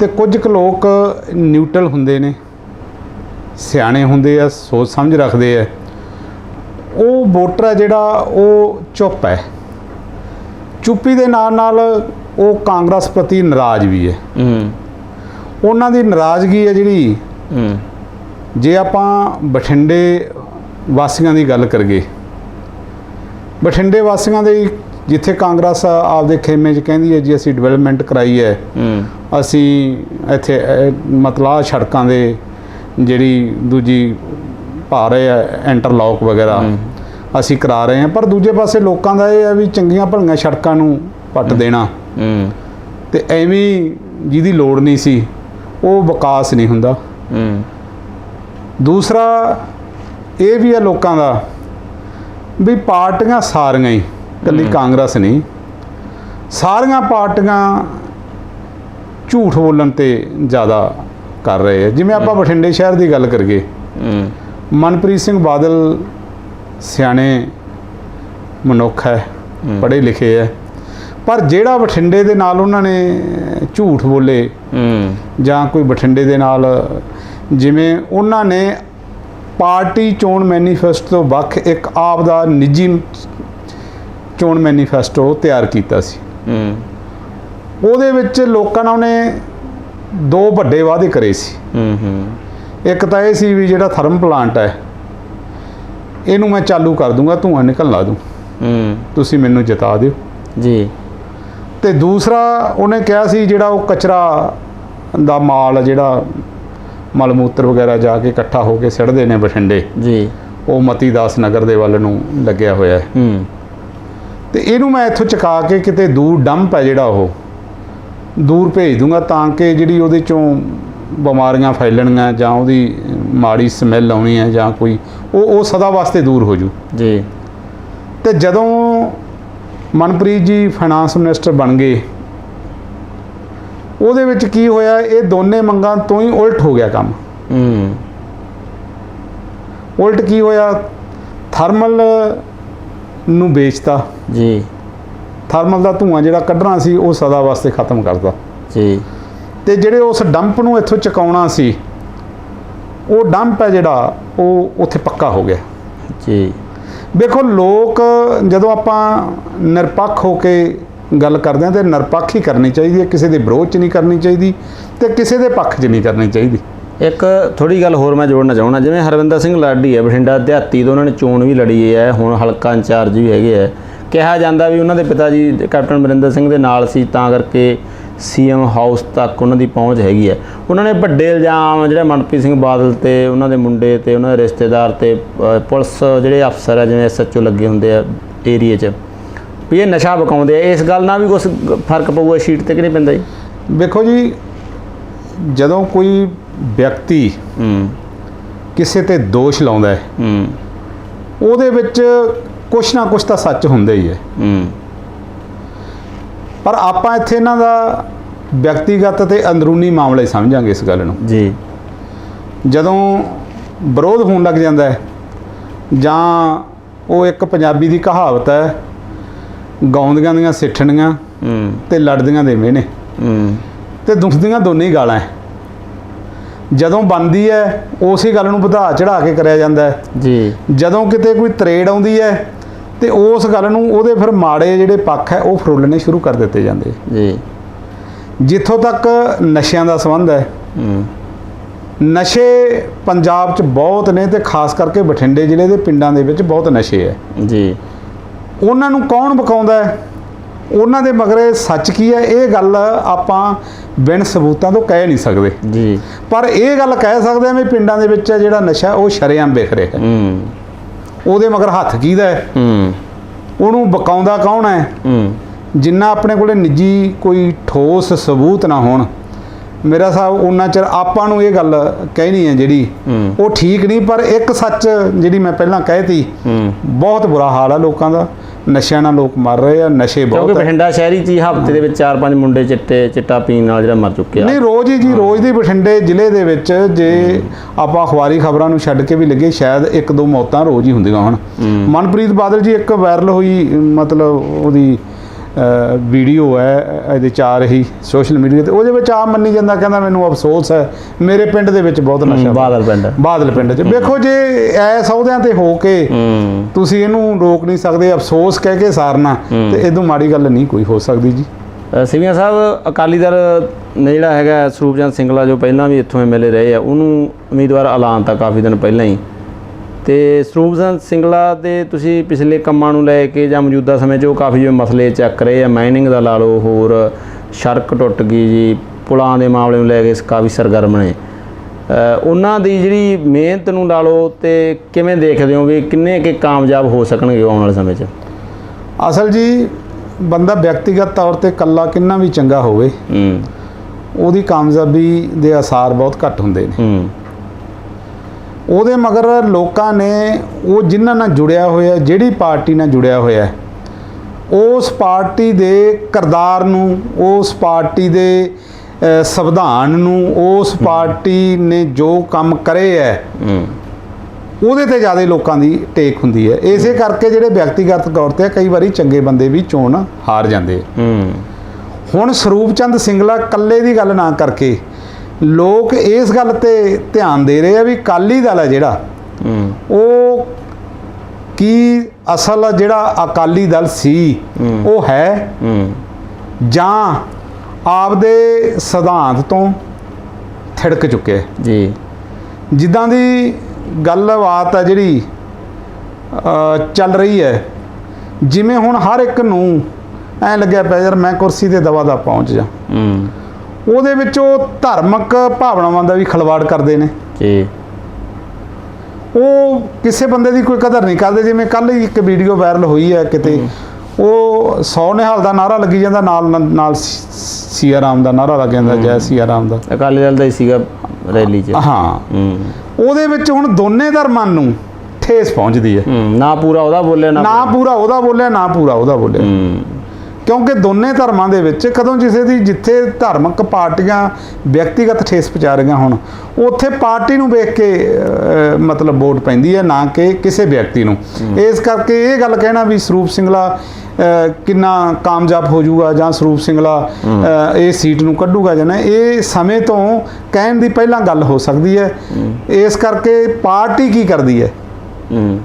ਤੇ ਕੁਝ ਕੁ ਲੋਕ ਨਿਊਟਰਲ ਹੁੰਦੇ ਨੇ ਸਿਆਣੇ ਹੁੰਦੇ ਆ ਸੋਚ ਸਮਝ ਰੱਖਦੇ ਆ। ਉਹ ਵੋਟਰ ਹੈ ਜਿਹੜਾ ਉਹ ਚੁੱਪ ਹੈ। ਚੁੱਪੀ ਦੇ ਨਾਲ ਨਾਲ ਉਹ ਕਾਂਗਰਸ ਪ੍ਰਤੀ ਨਾਰਾਜ਼ ਵੀ ਹੈ। ਹੂੰ। ਉਹਨਾਂ ਦੀ ਨਾਰਾਜ਼ਗੀ ਹੈ ਜਿਹੜੀ ਹੂੰ। ਜੇ ਆਪਾਂ ਬਠਿੰਡੇ ਵਾਸੀਆਂ ਦੀ ਗੱਲ ਕਰੀਏ ਬਠਿੰਡੇ ਵਾਸੀਆਂ ਦੇ ਜਿੱਥੇ ਕਾਂਗਰਸ ਆਪਦੇ ਖੇਮੇ 'ਚ ਕਹਿੰਦੀ ਹੈ ਜੀ ਅਸੀਂ ਡਿਵੈਲਪਮੈਂਟ ਕਰਾਈ ਹੈ। ਅਸੀਂ ਇੱਥੇ ਮਤਲਬ ਸੜਕਾਂ ਦੇ ਜਿਹੜੀ ਦੂਜੀ ਪਾ ਰਹੇ ਆ ਇੰਟਰਲੌਕ ਵਗੈਰਾ ਅਸੀਂ ਕਰਾ ਰਹੇ ਹਾਂ। ਪਰ ਦੂਜੇ ਪਾਸੇ ਲੋਕਾਂ ਦਾ ਇਹ ਹੈ ਵੀ ਚੰਗੀਆਂ ਭਲੀਆਂ ਸੜਕਾਂ ਨੂੰ ਪੱਟ ਦੇਣਾ। ਤੇ ਐਵੇਂ ਜਿਹਦੀ ਲੋੜ ਨਹੀਂ ਸੀ ਉਹ ਵਿਕਾਸ ਨਹੀਂ ਹੁੰਦਾ। ਦੂਸਰਾ ਇਹ ਵੀ ਹੈ ਲੋਕਾਂ ਦਾ ਵੀ ਪਾਰਟੀਆਂ ਸਾਰੀਆਂ ਹੀ ਇਕੱਲੀ ਕਾਂਗਰਸ ਨਹੀਂ। ਸਾਰੀਆਂ ਪਾਰਟੀਆਂ ਝੂਠ ਬੋਲਣ ਤੇ ਜ਼ਿਆਦਾ ਕਰ ਰਹੇ ਆ। ਜਿਵੇਂ ਆਪਾਂ ਬਠਿੰਡੇ ਸ਼ਹਿਰ ਦੀ ਗੱਲ ਕਰੀਏ। ਮਨਪ੍ਰੀਤ ਸਿੰਘ ਬਾਦਲ ਸਿਆਣੇ ਮਨੁੱਖ ਹੈ ਪੜ੍ਹੇ ਲਿਖੇ ਹੈ। ਪਰ ਜਿਹੜਾ ਬਠਿੰਡੇ ਦੇ ਨਾਲ ਉਹਨਾਂ ਨੇ ਝੂਠ ਬੋਲੇ ਜਾਂ ਕੋਈ ਬਠਿੰਡੇ ਦੇ ਨਾਲ ਜਿਵੇਂ ਉਹਨਾਂ ਨੇ ਪਾਰਟੀ ਚੋਣ ਮੈਨੀਫੈਸਟੋ ਤੋਂ ਵੱਖ ਇੱਕ ਆਪ ਦਾ ਨਿੱਜੀ ਚੋਣ ਮੈਨੀਫੈਸਟੋ ਤਿਆਰ ਕੀਤਾ ਸੀ। ਹੂੰ। ਉਹਦੇ ਵਿੱਚ ਲੋਕਾਂ ਨਾਲ ਉਹਨੇ ਦੋ ਵੱਡੇ ਵਾਅਦੇ ਕਰੇ ਸੀ। ਹੂੰ ਹੂੰ। ਇੱਕ ਤਾਂ ਇਹ ਸੀ ਵੀ ਜਿਹੜਾ ਥਰਮ ਪਲਾਂਟ ਹੈ ਇਹਨੂੰ ਮੈਂ ਚਾਲੂ ਕਰ ਦੂੰਗਾ ਧੂੰਆਂ ਨਿਕਲ ਲਾ ਦੂੰ। ਹੂੰ। ਤੁਸੀਂ ਮੈਨੂੰ ਜਿਤਾ ਦਿਓ। ਜੀ। ਤੇ ਦੂਸਰਾ ਉਹਨੇ ਕਿਹਾ ਸੀ ਜਿਹੜਾ ਉਹ ਕਚਰਾ ਦਾ ਮਾਲ ਜਿਹੜਾ ਮਲ ਮੂਤਰ ਵਗੈਰਾ ਜਾ ਕੇ ਇਕੱਠਾ ਹੋ ਕੇ ਸਿੱਟਦੇ ਨੇ ਬਠਿੰਡੇ। ਜੀ। ਉਹ ਮਤੀ ਦਾਸ ਨਗਰ ਦੇ ਵੱਲ ਨੂੰ ਲੱਗਿਆ ਹੋਇਆ ਹੈ। ਹੂੰ। ਤੇ ਇਹਨੂੰ ਮੈਂ ਇੱਥੋਂ ਚੁਕਾ ਕੇ ਕਿਤੇ ਦੂਰ ਡੰਪ ਹੈ ਜਿਹੜਾ ਉਹ ਦੂਰ ਭੇਜ ਦੂੰਗਾ ਤਾਂ ਕਿ ਜਿਹੜੀ ਉਹਦੇ ਚੋਂ ਬਿਮਾਰੀਆਂ ਫੈਲਣਗੀਆਂ ਜਾਂ ਉਹਦੀ ਮਾੜੀ ਸਮੈਲ ਆਉਣੀ ਹੈ ਜਾਂ ਕੋਈ ਉਹ ਉਹ ਸਦਾ ਵਾਸਤੇ ਦੂਰ ਹੋ ਜੂ। ਜੀ। ਤੇ ਜਦੋਂ ਮਨਪ੍ਰੀਤ ਜੀ ਫਾਈਨਾਂਸ ਮਿਨਿਸਟਰ ਬਣ ਗਏ ਉਹਦੇ ਵਿੱਚ ਕੀ ਹੋਇਆ? ਇਹ ਦੋਨੇ ਮੰਗਾਂ ਤੋਂ ਹੀ ਉਲਟ ਹੋ ਗਿਆ ਕੰਮ। ਹੂੰ। ਉਲਟ ਕੀ ਹੋਇਆ? ਥਰਮਲ ਨੂੰ ਵੇਚਤਾ। ਜੀ। ਥਰਮਲ ਦਾ ਧੂਆਂ ਜਿਹੜਾ ਕੱਢਣਾ ਸੀ ਉਹ ਸਦਾ ਵਾਸਤੇ ਖਤਮ ਕਰਤਾ। ਜੀ। ਤੇ ਜਿਹੜੇ ਉਸ ਡੰਪ ਨੂੰ ਇੱਥੋਂ ਚੁਕਾਉਣਾ ਸੀ ਉਹ ਡੰਪ ਹੈ ਜਿਹੜਾ ਉਹ ਉੱਥੇ ਪੱਕਾ ਹੋ ਗਿਆ। ਜੀ। ਵੇਖੋ ਲੋਕ ਜਦੋਂ ਆਪਾਂ ਨਿਰਪੱਖ ਹੋ ਕੇ ਗੱਲ ਕਰਦੇ ਹਾਂ ਤੇ ਨਿਰਪੱਖ ਹੀ ਕਰਨੀ ਚਾਹੀਦੀ ਹੈ, ਕਿਸੇ ਦੇ ਵਿਰੋਧ 'ਚ ਨਹੀਂ ਕਰਨੀ ਚਾਹੀਦੀ ਤੇ ਕਿਸੇ ਦੇ ਪੱਖ 'ਚ ਨਹੀਂ ਕਰਨੀ ਚਾਹੀਦੀ। ਇੱਕ ਥੋੜੀ ਗੱਲ ਹੋਰ ਮੈਂ ਜੋੜਨਾ ਚਾਹੁੰਦਾ, ਜਿਵੇਂ ਹਰਵਿੰਦਰ ਸਿੰਘ ਲਾਡੀ ਹੈ, ਬਠਿੰਡਾ ਦਿਹਾਤੀ ਤੋਂ ਉਹਨਾਂ ਨੇ ਚੋਣ ਵੀ ਲੜੀ ਹੈ, ਹੁਣ ਹਲਕਾ ਇੰਚਾਰਜ ਵੀ ਹੈਗੇ ਹੈ ਕਿਹਾ ਜਾਂਦਾ ਵੀ ਉਹਨਾਂ ਦੇ ਪਿਤਾ ਜੀ ਕੈਪਟਨ ਅਮਰਿੰਦਰ ਸਿੰਘ ਦੇ ਨਾਲ ਸੀ, ਤਾਂ ਕਰਕੇ ਸੀਐਮ ਹਾਊਸ ਤੱਕ ਉਹਨਾਂ ਦੀ ਪਹੁੰਚ ਹੈਗੀ ਹੈ। ਉਹਨਾਂ ਨੇ ਵੱਡੇ ਇਲਜ਼ਾਮ, ਜਿਹੜੇ ਮਨਪ੍ਰੀਤ ਸਿੰਘ ਬਾਦਲ ਤੇ ਉਹਨਾਂ ਦੇ ਮੁੰਡੇ ਤੇ, ਉਹਨਾਂ ਦੇ ਰਿਸ਼ਤੇਦਾਰ ਤੇ ਪੁਲਿਸ ਜਿਹੜੇ ਅਫਸਰ ਹੈ ਜਿਵੇਂ ਐਸਐਚਓ ਲੱਗੇ ਹੁੰਦੇ ਆ ਏਰੀਏ 'ਚ ਵੀ ਇਹ ਨਸ਼ਾ ਵਿਕਾਉਂਦੇ ਆ ਇਸ ਗੱਲ ਨਾਲ ਵੀ ਕੁਝ ਫ਼ਰਕ ਪਊਗਾ ਸ਼ੀਟ ਤੇ ਕਿ ਨਹੀਂ ਪੈਂਦਾ ਜੀ? ਵੇਖੋ ਜੀ ਜਦੋਂ ਕੋਈ ਵਿਅਕਤੀ ਹੂੰ। ਕਿਸੇ ਤੇ ਦੋਸ਼ ਲਾਉਂਦਾ ਹੈ ਹੂੰ। ਉਹਦੇ ਵਿੱਚ ਕੁਛ ਨਾ ਕੁਛ ਤਾਂ ਸੱਚ ਹੁੰਦਾ ਹੀ ਹੈ। ਹੂੰ। ਪਰ ਆਪਾਂ ਇੱਥੇ ਇਹਨਾਂ ਦਾ ਵਿਅਕਤੀਗਤ ਤੇ ਅੰਦਰੂਨੀ ਮਾਮਲਾ ਸਮਝਾਂਗੇ ਇਸ ਗੱਲ ਨੂੰ। ਜੀ। ਜਦੋਂ ਵਿਰੋਧ ਹੋਣ ਲੱਗ ਜਾਂਦਾ ਹੈ ਜਾਂ ਉਹ ਇੱਕ ਪੰਜਾਬੀ ਦੀ ਕਹਾਵਤ ਹੈ ਗਾਉਂਦੀਆਂ ਦੀਆਂ ਸਿੱਠਣੀਆਂ ਹੂੰ। ਤੇ ਲੜਦੀਆਂ ਦੇ ਹੂੰ। ਤੇ ਦੁਖਦੀਆਂ ਦੋਨੇ ਹੀ ਗਾਲਾਂ ਹੈ ਜਦੋਂ ਬਣਦੀ ਹੈ ਉਸੇ ਗੱਲ ਨੂੰ ਵਧਾ ਚੜਾ ਕੇ ਕਰਿਆ ਜਾਂਦਾ ਹੈ ਜੀ। ਜਦੋਂ ਕਿਤੇ ਕੋਈ ਤਰੇੜ ਆਉਂਦੀ ਹੈ ਤੇ ਉਸ ਗੱਲ ਨੂੰ ਉਹਦੇ ਫਿਰ ਮਾੜੇ ਜਿਹੜੇ ਪੱਖ ਹੈ ਉਹ ਫਰੋਲਣੇ ਸ਼ੁਰੂ ਕਰ ਦਿੱਤੇ ਜਾਂਦੇ ਜੀ। ਜਿੱਥੋਂ ਤੱਕ ਨਸ਼ਿਆਂ ਦਾ ਸੰਬੰਧ ਹੈ ਹੂੰ। ਨਸ਼ੇ ਪੰਜਾਬ 'ਚ ਬਹੁਤ ਨੇ ਤੇ ਖਾਸ ਕਰਕੇ ਬਠਿੰਡੇ ਜ਼ਿਲ੍ਹੇ ਦੇ ਪਿੰਡਾਂ ਦੇ ਵਿੱਚ ਬਹੁਤ ਨਸ਼ੇ ਹੈ ਜੀ। ਉਹਨਾਂ ਨੂੰ ਕੌਣ ਬਕਾਉਂਦਾ ਹੈ? ਉਹਨਾਂ ਦੇ ਮਗਰੇ ਸੱਚ ਕੀ ਹੈ? ਇਹ ਗੱਲ ਆਪਾਂ ਬਿਨ ਸਬੂਤਾਂ ਤੋਂ ਕਹਿ ਨਹੀਂ ਸਕਦੇ। ਜੀ। ਪਰ ਇਹ ਗੱਲ ਕਹਿ ਸਕਦੇ ਹਾਂ ਵੀ ਪਿੰਡਾਂ ਦੇ ਵਿੱਚ ਜਿਹੜਾ ਨਸ਼ਾ ਉਹ ਸ਼ਰੇਆਮ ਵਿਖ ਰਿਹਾ ਹੈ। ਉਹਦੇ ਮਗਰ ਹੱਥ ਕਿਹਦਾ ਹੈ? ਹੂੰ। ਉਹਨੂੰ ਬਕਾਉਂਦਾ ਕੌਣ ਹੈ? ਹੂੰ। ਜਿੰਨਾ ਆਪਣੇ ਕੋਲੇ ਨਿੱਜੀ ਕੋਈ ਠੋਸ ਸਬੂਤ ਨਾ ਹੋਣ। ਮੇਰਾ ਸਾਹਿਬ ਉਹਨਾਂ ਚਿਰ ਆਪਾਂ ਨੂੰ ਇਹ ਗੱਲ ਕਹਿਣੀ ਹੈ ਜਿਹੜੀ। ਉਹ ਠੀਕ ਨਹੀਂ ਪਰ ਇੱਕ ਸੱਚ ਜਿਹੜੀ ਮੈਂ ਪਹਿਲਾਂ ਕਹਿਤੀ ਬਹੁਤ ਬੁਰਾ ਹਾਲ ਆ ਲੋਕਾਂ ਦਾ। ਨਸ਼ਿਆਂ ਨਾਲ ਲੋਕ ਮਰ ਰਹੇ ਆ ਨਸ਼ੇ ਕਿਉਂਕਿ ਬਹੁਤ ਆ। ਬਠਿੰਡਾ ਸ਼ਹਿਰੀ ਚ ਹਫ਼ਤੇ ਦੇ ਵਿੱਚ 4-5 ਮੁੰਡੇ ਚਿੱਟੇ ਚਿੱਟਾ ਪੀਣ ਨਾਲ ਜਿਹੜਾ ਮਰ ਚੁੱਕੇ ਆ ਨਹੀਂ ਰੋਜ਼ ਹੀ ਜੀ ਰੋਜ਼ ਦੀ ਬਠਿੰਡੇ ਜ਼ਿਲ੍ਹੇ ਦੇ ਵਿੱਚ ਜੇ ਆਪਾਂ ਅਖਬਾਰੀ ਖਬਰਾਂ ਨੂੰ ਛੱਡ ਕੇ ਵੀ ਲੱਗੇ ਸ਼ਾਇਦ ਇੱਕ ਦੋ ਮੌਤਾਂ ਰੋਜ਼ ਹੀ ਹੁੰਦੀਆਂ ਹੁਣ। ਮਨਪ੍ਰੀਤ ਬਾਦਲ ਜੀ ਇੱਕ ਵਾਇਰਲ ਹੋਈ ਮਤਲਬ ਉਹਦੀ ਵੀਡੀਓ ਹੈ ਇਹਦੇ ਚਾਰ ਹੀ ਸੋਸ਼ਲ ਮੀਡੀਆ ਤੇ ਉਹਦੇ ਵਿੱਚ ਆ ਮੰਨੀ ਜਾਂਦਾ ਕਹਿੰਦਾ ਮੈਨੂੰ ਅਫਸੋਸ ਹੈ ਮੇਰੇ ਪਿੰਡ ਦੇ ਵਿੱਚ ਬਹੁਤ ਨਸ਼ਾ ਬਾਦਲ ਪਿੰਡ। ਬਾਦਲ ਪਿੰਡ 'ਚ। ਵੇਖੋ ਜੇ ਐ ਸੌਦਿਆਂ ਤੇ ਹੋ ਕੇ ਤੁਸੀਂ ਇਹਨੂੰ ਰੋਕ ਨਹੀਂ ਸਕਦੇ ਅਫਸੋਸ ਕਹਿ ਕੇ ਸਾਰਨਾ ਤੇ ਇਦੋਂ ਮਾੜੀ ਗੱਲ ਨਹੀਂ ਕੋਈ ਹੋ ਸਕਦੀ ਜੀ। ਸਿਵੀਆਂ ਸਾਹਿਬ ਅਕਾਲੀ ਦਲ ਨੇ ਜਿਹੜਾ ਹੈਗਾ ਸਰੂਪਚੰਦ ਸਿੰਗਲਾ ਜੋ ਪਹਿਲਾਂ ਵੀ ਇੱਥੋਂ ਐਮਐਲਏ ਰਹੇ ਆ ਉਹਨੂੰ ਉਮੀਦਵਾਰ ਐਲਾਨ ਤਾਂ ਕਾਫੀ ਦਿਨ ਪਹਿਲਾਂ ਹੀ ਤੇ ਸਰੂਪਚੰਦ ਸਿੰਗਲਾ ਦੇ ਤੁਸੀਂ ਪਿਛਲੇ ਕੰਮਾਂ ਨੂੰ ਲੈ ਕੇ ਜਾਂ ਮੌਜੂਦਾ ਸਮੇਂ 'ਚ ਉਹ ਕਾਫੀ ਜਿਵੇਂ ਮਸਲੇ ਚੱਕ ਰਹੇ ਆ ਮਾਈਨਿੰਗ ਦਾ ਲਾ ਲਓ ਹੋਰ ਸੜਕ ਟੁੱਟ ਗਈ ਜੀ ਪੁਲਾਂ ਦੇ ਮਾਮਲੇ ਨੂੰ ਲੈ ਕੇ ਕਾਫੀ ਸਰਗਰਮ ਨੇ। ਉਹਨਾਂ ਦੀ ਜਿਹੜੀ ਮਿਹਨਤ ਨੂੰ ਲਾ ਲਓ ਤੇ ਕਿਵੇਂ ਦੇਖਦੇ ਹੋ ਵੀ ਕਿੰਨੇ ਕਿ ਕਾਮਯਾਬ ਹੋ ਸਕਣਗੇ ਆਉਣ ਵਾਲੇ ਸਮੇਂ 'ਚ? ਅਸਲ ਜੀ ਬੰਦਾ ਵਿਅਕਤੀਗਤ ਤੌਰ ਤੇ ਕੱਲਾ ਕਿੰਨਾ ਵੀ ਚੰਗਾ ਹੋਵੇ ਹੂੰ। ਉਹਦੀ ਕਾਮਯਾਬੀ ਦੇ ਆਸਾਰ ਬਹੁਤ ਘੱਟ ਹੁੰਦੇ ਨੇ। ਹੂੰ। ਉਹਦੇ ਮਗਰ ਲੋਕਾਂ ਨੇ ਉਹ ਜਿਨ੍ਹਾਂ ਨਾਲ ਜੁੜਿਆ ਹੋਇਆ ਜਿਹੜੀ ਪਾਰਟੀ ਨਾਲ ਜੁੜਿਆ ਹੋਇਆ ਉਸ ਪਾਰਟੀ ਦੇ ਕਰਦਾਰ ਨੂੰ ਉਸ ਪਾਰਟੀ ਦੇ ਸੰਵਿਧਾਨ ਨੂੰ ਉਸ ਪਾਰਟੀ ਨੇ ਜੋ ਕੰਮ ਕਰੇ ਹੈ ਉਹਦੇ ਤੇ ਜ਼ਿਆਦਾ ਲੋਕਾਂ ਦੀ ਟੇਕ ਹੁੰਦੀ ਹੈ। ਇਸੇ ਕਰਕੇ ਜਿਹੜੇ ਵਿਅਕਤੀਗਤ ਤੌਰ ਤੇ ਕਈ ਵਾਰੀ ਚੰਗੇ ਬੰਦੇ ਵੀ ਚੋਣ ਹਾਰ ਜਾਂਦੇ ਹੂੰ। ਹੁਣ ਸਰੂਪਚੰਦ ਸਿੰਗਲਾ ਕੱਲੇ ਦੀ ਗੱਲ ਨਾ ਕਰਕੇ ਲੋਕ ਇਸ ਗੱਲ ਤੇ ਧਿਆਨ ਦੇ ਰਹੇ ਆ ਵੀ ਕਾਲੀ ਦਲ ਹੈ ਜਿਹੜਾ ਉਹ ਕੀ ਅਸਲ ਜਿਹੜਾ ਅਕਾਲੀ ਦਲ ਸੀ ਉਹ ਹੈ? ਜਾਂ ਆਪਦੇ ਸਿਧਾਂਤ ਤੋਂ ਥਿੜਕ ਚੁੱਕਿਆ। ਜੀ। ਜਿੱਦਾਂ ਦੀ ਗੱਲਬਾਤ ਹੈ ਜਿਹੜੀ ਚੱਲ ਰਹੀ ਹੈ ਜਿਵੇਂ ਹੁਣ ਹਰ ਇੱਕ ਨੂੰ ਐ ਲੱਗਿਆ ਪਿਆ ਯਾਰ ਮੈਂ ਕੁਰਸੀ ਤੇ ਦਵਾ ਦਾ ਪਹੁੰਚ ਜਾ। ਹੂੰ। ਉਹਦੇ ਵਿੱਚ ਉਹ ਧਾਰਮਿਕ ਭਾਵਨਾਵਾਂ ਦਾ ਵੀ ਖਲਵਾੜ ਕਰਦੇ ਨੇ। ਜੀ। ਉਹ ਕਿਸੇ ਬੰਦੇ ਦੀ ਕੋਈ ਕਦਰ ਨਹੀਂ ਕਰਦੇ ਜਿਵੇਂ ਕੱਲ ਹੀ ਇੱਕ ਵੀਡੀਓ ਵਾਇਰਲ ਹੋਈ ਹੈ ਕਿਤੇ। ਉਹ ਸੌ ਨਿਹਾਲ ਦਾ ਨਾਰਾ ਲੱਗੀ ਜਾਂਦਾ ਨਾਲ ਨਾਲ ਸੀਆ ਰਾਮ ਦਾ ਨਾਰਾ ਲੱਗ ਜਾਂਦਾ ਜੈ ਸੀਆ ਰਾਮ ਦਾ। ਅਕਾਲੀ ਦਲ ਦਾ ਹੀ ਸੀਗਾ ਰੈਲੀ 'ਚ। ਹਾਂ। ਉਹਦੇ ਵਿੱਚ ਹੁਣ ਦੋਨੇ ਧਰਮਾਂ ਨੂੰ ਠੇਸ ਪਹੁੰਚਦੀ ਹੈ। ਨਾ ਪੂਰਾ ਉਹਦਾ ਬੋਲਿਆ ਨਾ ਪੂਰਾ। ਉਹਦਾ ਬੋਲਿਆ ਨਾ ਪੂਰਾ ਉਹਦਾ ਬੋਲਿਆ। ਕਿਉਂਕਿ ਦੋਨੇ ਧਰਮਾਂ ਦੇ ਵਿੱਚ ਕਦੋਂ ਕਿਸੇ ਦੀ ਜਿੱਥੇ ਧਾਰਮਿਕ ਪਾਰਟੀਆਂ ਵਿਅਕਤੀਗਤ ਠੇਸ ਪਹੁੰਚਾ ਰਹੀਆਂ ਹੁਣ ਉੱਥੇ ਪਾਰਟੀ ਨੂੰ ਵੇਖ ਕੇ ਮਤਲਬ ਵੋਟ ਪੈਂਦੀ ਹੈ ਨਾ ਕਿ ਕਿਸੇ ਵਿਅਕਤੀ ਨੂੰ। ਇਸ ਕਰਕੇ ਇਹ ਗੱਲ ਕਹਿਣਾ ਵੀ ਸਰੂਪ ਅਹ, ਕਿੰਨਾ ਕਾਮਯਾਬ ਹੋ ਜਾਊਗਾ ਜਾਂ ਸਰੂਪ ਅਹ, ਇਹ ਸੀਟ ਨੂੰ ਕੱਢੂਗਾ ਜਾਂ ਇਹ ਸਮੇਂ ਤੋਂ ਕਹਿਣ ਦੀ ਪਹਿਲਾਂ ਗੱਲ ਹੋ ਸਕਦੀ ਹੈ। ਇਸ ਕਰਕੇ ਪਾਰਟੀ ਕੀ ਕਰਦੀ ਹੈ? ਹੂੰ।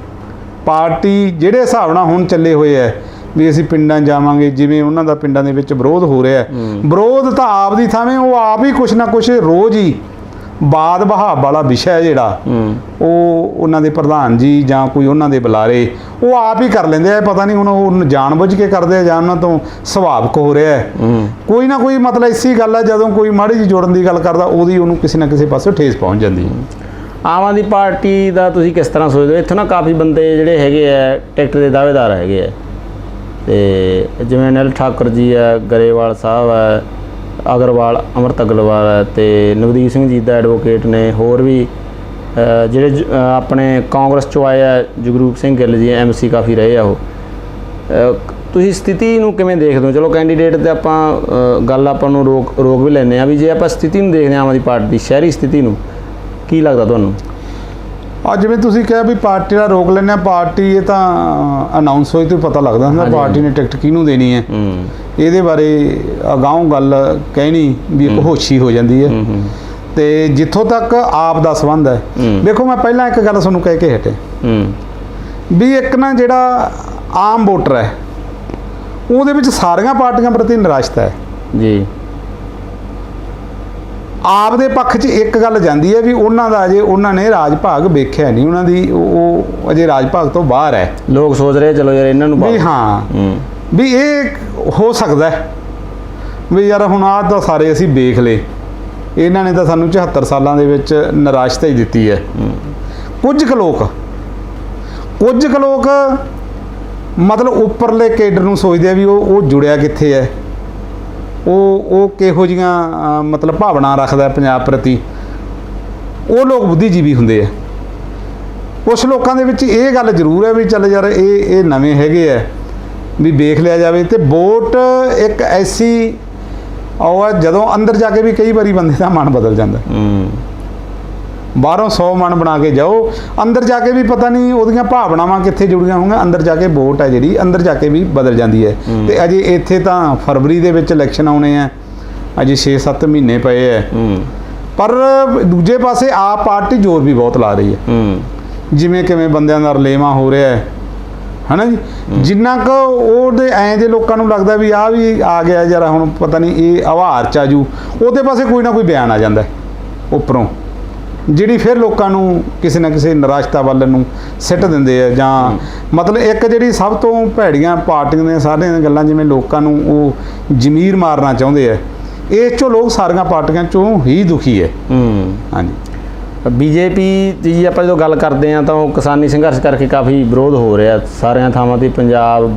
ਪਾਰਟੀ ਜਿਹੜੇ ਹਿਸਾਬ ਨਾਲ ਹੁਣ ਚੱਲੇ ਹੋਏ ਐ ਵੀ ਅਸੀਂ ਪਿੰਡਾਂ ਜਾਵਾਂਗੇ ਜਿਵੇਂ ਉਹਨਾਂ ਦਾ ਪਿੰਡਾਂ ਦੇ ਵਿੱਚ ਵਿਰੋਧ ਹੋ ਰਿਹਾ ਹੈ। ਵਿਰੋਧ ਤਾਂ ਆਪ ਦੀ ਥਾਵੇਂ ਉਹ ਆਪ ਹੀ ਕੁਛ ਨਾ ਕੁਛ ਰੋਜ਼ ਹੀ ਬਾਦ ਬਹਾਵ ਵਾਲਾ ਵਿਸ਼ਾ ਹੈ ਜਿਹੜਾ। ਉਹ ਉਹਨਾਂ ਦੇ ਪ੍ਰਧਾਨ ਜੀ ਜਾਂ ਕੋਈ ਉਹਨਾਂ ਦੇ ਬੁਲਾਰੇ ਉਹ ਆਪ ਹੀ ਕਰ ਲੈਂਦੇ ਆ। ਪਤਾ ਨਹੀਂ ਹੁਣ ਉਹ ਜਾਣਬੁੱਝ ਕੇ ਕਰਦੇ ਆ ਜਾਂ ਉਹਨਾਂ ਤੋਂ ਸੁਭਾਵਕ ਹੋ ਰਿਹਾ ਹੈ। ਕੋਈ ਨਾ ਕੋਈ ਮਤਲਬ ਇਸੀ ਗੱਲ ਹੈ ਜਦੋਂ ਕੋਈ ਮਾੜੀ ਜੀ ਜੋੜਨ ਦੀ ਗੱਲ ਕਰਦਾ ਉਹਦੀ ਉਹਨੂੰ ਕਿਸੇ ਨਾ ਕਿਸੇ ਪਾਸੇ ਠੇਸ ਪਹੁੰਚ ਜਾਂਦੀ ਹੈ। ਆਮ ਆਦਮੀ ਪਾਰਟੀ ਦਾ ਤੁਸੀਂ ਕਿਸ ਤਰ੍ਹਾਂ ਸੋਚਦੇ ਹੋ? ਇੱਥੇ ਨਾ ਕਾਫੀ ਬੰਦੇ ਜਿਹੜੇ ਹੈਗੇ ਆ ਟਿਕਟ ਦੇ ਦਾਅਵੇਦਾਰ ਹੈਗੇ ਆ। ਤੇ ਜਿਵੇਂ ਅਨਿਲ ਠਾਕੁਰ ਜੀ ਹੈ, ਗਰੇਵਾਲ ਸਾਹਿਬ ਹੈ, ਅਗਰਵਾਲ, ਅਮਰਤ ਅਗਰਵਾਲ ਹੈ ਤੇ ਨਵਦੀਪ ਸਿੰਘ ਜੀ ਦਾ ਐਡਵੋਕੇਟ ਨੇ, ਹੋਰ ਵੀ ਜਿਹੜੇ ਜ- ਆਪਣੇ ਕਾਂਗਰਸ ਚੋਂ ਆਏ ਆ ਜਗਰੂਪ ਸਿੰਘ ਗਿੱਲ ਜੀ ਐਮਸੀ ਕਾਫੀ ਰਹੇ ਆ ਉਹ। ਤੁਸੀਂ ਸਥਿਤੀ ਨੂੰ ਕਿਵੇਂ ਦੇਖਦੇ ਹੋ? ਚਲੋ ਕੈਂਡੀਡੇਟ ਤੇ ਆਪਾਂ ਗੱਲ ਆਪਾਂ ਨੂੰ ਰੋਕ ਰੋਕ ਵੀ ਲੈਂਦੇ ਆ ਵੀ ਜੇ ਆਪਾਂ ਸਥਿਤੀ ਨੂੰ ਦੇਖਦੇ ਹਾਂ ਆਮ ਆਦਮੀ ਪਾਰਟੀ ਦੀ, ਸ਼ਹਿਰੀ ਸਥਿਤੀ ਨੂੰ, ਕੀ ਲੱਗਦਾ ਤੁਹਾਨੂੰ? ਆ ਜਿਵੇਂ ਤੁਸੀਂ ਕਿਹਾ ਵੀ ਪਾਰਟੀ ਦਾ ਰੋਕ ਲੈਣਾ ਪਾਰਟੀ ਇਹ ਤਾਂ ਅਨਾਉਂਸ ਹੋਈ ਤੋਂ ਪਤਾ ਲੱਗਦਾ ਹੁੰਦਾ। ਪਾਰਟੀ ਨੇ ਟਿਕਟ ਕਿਹਨੂੰ ਦੇਣੀ ਹੈ। ਇਹਦੇ ਬਾਰੇ ਅਗਾਊਂ ਗੱਲ ਕਹਿਣੀ ਵੀ ਇੱਕ ਹੋਸ਼ੀ ਹੋ ਜਾਂਦੀ ਹੈ। ਤੇ ਜਿੱਥੋਂ ਤੱਕ ਆਪ ਦਾ ਸੰਬੰਧ ਹੈ। ਵੇਖੋ ਮੈਂ ਪਹਿਲਾਂ ਇੱਕ ਗੱਲ ਤੁਹਾਨੂੰ ਕਹਿ ਕੇ ਹਟੇ ਵੀ ਇੱਕ ਨਾ ਜਿਹੜਾ ਆਮ ਵੋਟਰ ਹੈ ਉਹਦੇ ਵਿੱਚ ਸਾਰੀਆਂ ਪਾਰਟੀਆਂ ਪ੍ਰਤੀ ਨਿਰਾਸ਼ਤਾ ਹੈ। ਜੀ। ਆਪ ਦੇ ਪੱਖ 'ਚ ਇੱਕ ਗੱਲ ਜਾਂਦੀ ਹੈ ਵੀ ਉਹਨਾਂ ਦਾ ਅਜੇ ਉਹਨਾਂ ਨੇ ਰਾਜ ਭਾਗ ਵੇਖਿਆ ਨਹੀਂ। ਉਹਨਾਂ ਦੀ ਉਹ ਅਜੇ ਰਾਜ ਭਾਗ ਤੋਂ ਬਾਹਰ ਹੈ। ਲੋਕ ਸੋਚ ਰਹੇ ਚਲੋ ਯਾਰ ਇਹਨਾਂ ਨੂੰ ਵੀ ਹੂੰ। ਵੀ ਇਹ ਹੋ ਸਕਦਾ ਹੈ ਵੀ ਯਾਰ ਹੁਣ ਆਹ ਤਾਂ ਸਾਰੇ ਅਸੀਂ ਵੇਖ ਲਏ। ਇਹਨਾਂ ਨੇ ਤਾਂ ਸਾਨੂੰ 74 ਸਾਲਾਂ ਦੇ ਵਿੱਚ ਨਿਰਾਸ਼ਤਾ ਹੀ ਦਿੱਤੀ ਹੈ। ਕੁਝ ਕੁ ਲੋਕ ਕੁਝ ਕੁ ਲੋਕ ਮਤਲਬ ਉੱਪਰਲੇ ਕੇਡਰ ਨੂੰ ਸੋਚਦੇ ਆ ਵੀ ਉਹ ਉਹ ਜੁੜਿਆ ਕਿੱਥੇ ਹੈ। ਉਹ ਉਹ ਕਿਹੋ ਜੀਆਂ ਮਤਲਬ ਭਾਵਨਾ ਰੱਖਦਾ ਪੰਜਾਬ ਪ੍ਰਤੀ? ਉਹ ਲੋਕ ਬੁੱਧੀਜੀਵੀ ਹੁੰਦੇ ਆ। ਕੁਝ ਲੋਕਾਂ ਦੇ ਵਿੱਚ ਇਹ ਗੱਲ ਜ਼ਰੂਰ ਹੈ ਵੀ ਚੱਲ ਯਾਰ ਇਹ ਇਹ ਨਵੇਂ ਹੈਗੇ ਆ, ਵੀ ਵੇਖ ਲਿਆ ਜਾਵੇ ਤੇ ਵੋਟ ਇੱਕ ਐਸੀ ਉਹ ਹੈ ਜਦੋਂ ਅੰਦਰ ਜਾ ਕੇ ਵੀ ਕਈ ਵਾਰੀ ਬੰਦੇ ਦਾ ਮਨ ਬਦਲ ਜਾਂਦਾ। ਹੂੰ। ਬਾਹਰੋਂ 100 ਮਨ ਬਣਾ ਕੇ ਜਾਓ। ਅੰਦਰ ਜਾ ਕੇ ਵੀ ਪਤਾ ਨਹੀਂ ਉਹਦੀਆਂ ਭਾਵਨਾਵਾਂ ਕਿੱਥੇ ਜੁੜੀਆਂ ਹੋਣਗੀਆਂ। ਅੰਦਰ ਜਾ ਕੇ ਵੋਟ ਹੈ ਜਿਹੜੀ ਅੰਦਰ ਜਾ ਕੇ ਵੀ ਬਦਲ ਜਾਂਦੀ ਹੈ। ਤੇ ਅਜੇ ਇੱਥੇ ਤਾਂ ਫਰਵਰੀ ਦੇ ਵਿੱਚ ਇਲੈਕਸ਼ਨ ਆਉਣੇ ਆ। ਅਜੇ 6-7 ਮਹੀਨੇ ਪਏ ਐ ਪਰ ਦੂਜੇ ਪਾਸੇ ਆਪ ਪਾਰਟੀ ਜ਼ੋਰ ਵੀ ਬਹੁਤ ਲਾ ਰਹੀ ਹੈ। ਜਿਵੇਂ ਕਿਵੇਂ ਬੰਦਿਆਂ ਦਾ ਰਲੇਵਾ ਹੋ ਰਿਹਾ ਹੈ। ਹਨਾ ਜੀ? ਜਿੰਨਾ ਕੁ ਉਹਦੇ ਐਂ ਦੇ ਲੋਕਾਂ ਨੂੰ ਲੱਗਦਾ ਵੀ ਆ ਵੀ ਆ ਗਿਆ ਜਰਾ ਹੁਣ ਪਤਾ ਨਹੀਂ ਇਹ ਆਵਾਰ ਚ ਆਜੂ ਉਹਦੇ ਪਾਸੇ ਕੋਈ ਨਾ ਕੋਈ ਬਿਆਨ ਆ ਜਾਂਦਾ ਉੱਪਰੋਂ। ਜਿਹੜੀ ਫਿਰ ਲੋਕਾਂ ਨੂੰ ਕਿਸੇ ਨਾ ਕਿਸੇ ਨਿਰਾਸ਼ਤਾ ਵੱਲ ਨੂੰ ਸਿੱਟ ਦਿੰਦੇ ਆ ਜਾਂ ਮਤਲਬ ਇੱਕ ਜਿਹੜੀ ਸਭ ਤੋਂ ਭੈੜੀਆਂ ਪਾਰਟੀਆਂ ਦੀਆਂ ਸਾਰੀਆਂ ਗੱਲਾਂ ਜਿਵੇਂ ਲੋਕਾਂ ਨੂੰ ਉਹ ਜ਼ਮੀਰ ਮਾਰਨਾ ਚਾਹੁੰਦੇ ਆ ਇਹ ਚੋਂ ਲੋਕ ਸਾਰੀਆਂ ਪਾਰਟੀਆਂ ਚੋਂ ਹੀ ਦੁਖੀ ਹੈ ਹੂੰ। ਹਾਂਜੀ। ਬੀਜੇਪੀ ਦੀ ਜੀ ਆਪਾਂ ਜਦੋਂ ਗੱਲ ਕਰਦੇ ਆ ਤਾਂ ਉਹ ਕਿਸਾਨੀ ਸੰਘਰਸ਼ ਕਰਕੇ ਕਾਫੀ ਵਿਰੋਧ ਹੋ ਰਿਹਾ ਸਾਰੀਆਂ ਥਾਵਾਂ ਤੇ ਪੰਜਾਬ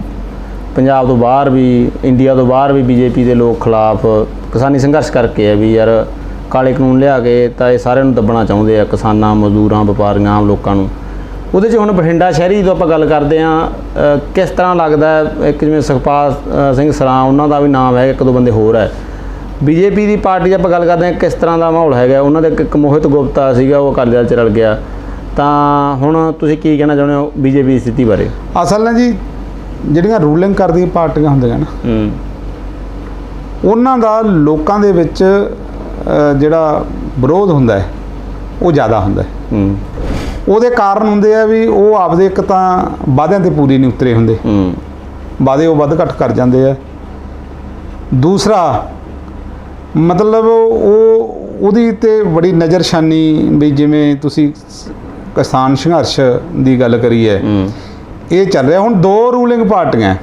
ਪੰਜਾਬ ਤੋਂ ਬਾਹਰ ਵੀ ਇੰਡੀਆ ਤੋਂ ਬਾਹਰ ਵੀ ਬੀਜੇਪੀ ਦੇ ਲੋਕ ਖਿਲਾਫ ਕਿਸਾਨੀ ਸੰਘਰਸ਼ ਕਰਕੇ ਆ ਵੀ ਯਾਰ ਕਾਲੇ ਕਾਨੂੰਨ ਲਿਆ ਕੇ ਤਾਂ ਇਹ ਸਾਰਿਆਂ ਨੂੰ ਦੱਬਣਾ ਚਾਹੁੰਦੇ ਆ ਕਿਸਾਨਾਂ ਮਜ਼ਦੂਰਾਂ ਵਪਾਰੀਆਂ ਆਮ ਲੋਕਾਂ ਨੂੰ। ਉਹਦੇ 'ਚ ਹੁਣ ਬਠਿੰਡਾ ਸ਼ਹਿਰੀ ਜਦੋਂ ਆਪਾਂ ਗੱਲ ਕਰਦੇ ਆ ਕਿਸ ਤਰ੍ਹਾਂ ਲੱਗਦਾ ਇੱਕ ਜਿਵੇਂ ਸੁਖਪਾਲ ਸਿੰਘ ਸਰਾਂ ਉਹਨਾਂ ਦਾ ਵੀ ਨਾਮ ਹੈ ਇੱਕ ਦੋ ਬੰਦੇ ਹੋਰ ਹੈ। ਬੀਜੇਪੀ ਦੀ ਪਾਰਟੀ ਦੀ ਆਪਾਂ ਗੱਲ ਕਰਦੇ ਹਾਂ ਕਿਸ ਤਰ੍ਹਾਂ ਦਾ ਮਾਹੌਲ ਹੈਗਾ ਉਹਨਾਂ ਦਾ ਇੱਕ ਇੱਕ ਮੋਹਿਤ ਗੁਪਤਾ ਸੀਗਾ ਉਹ ਅਕਾਲੀ ਦਲ ਚ ਰਲ ਗਿਆ। ਤਾਂ ਹੁਣ ਤੁਸੀਂ ਕੀ ਕਹਿਣਾ ਚਾਹੁੰਦੇ ਹੋ ਬੀਜੇਪੀ ਦੀ ਸਥਿਤੀ ਬਾਰੇ? ਅਸਲ ਨਾਲ ਜੀ ਜਿਹੜੀਆਂ ਰੂਲਿੰਗ ਕਰਦੀਆਂ ਪਾਰਟੀਆਂ ਹੁੰਦੀਆਂ ਨਾ ਹੂੰ। ਉਹਨਾਂ ਦਾ ਲੋਕਾਂ ਦੇ ਵਿੱਚ ਜਿਹੜਾ ਵਿਰੋਧ ਹੁੰਦਾ ਹੈ ਉਹ ਜ਼ਿਆਦਾ ਹੁੰਦਾ ਹੈ। ਉਹਦੇ ਕਾਰਨ ਹੁੰਦੇ ਆ ਵੀ ਉਹ ਆਪਦੇ ਇੱਕ ਤਾਂ ਵਾਅਦਿਆਂ ਤੇ ਪੂਰੀ ਨਹੀਂ ਉਤਰੇ ਹੁੰਦੇ। ਹੂੰ। ਵਾਅਦੇ ਉਹ ਵੱਧ ਘੱਟ ਕਰ ਜਾਂਦੇ ਆ। ਦੂਸਰਾ ਮਤਲਬ ਉਹ ਉਹਦੀ ਤੇ ਬੜੀ ਨਜ਼ਰਸ਼ਾਨੀ ਵੀ ਜਿਵੇਂ ਤੁਸੀਂ ਕਿਸਾਨ ਸੰਘਰਸ਼ ਦੀ ਗੱਲ ਕਰੀ ਹੈ। ਇਹ ਚੱਲ ਰਿਹਾ। ਹੁਣ ਦੋ ਰੂਲਿੰਗ ਪਾਰਟੀਆਂ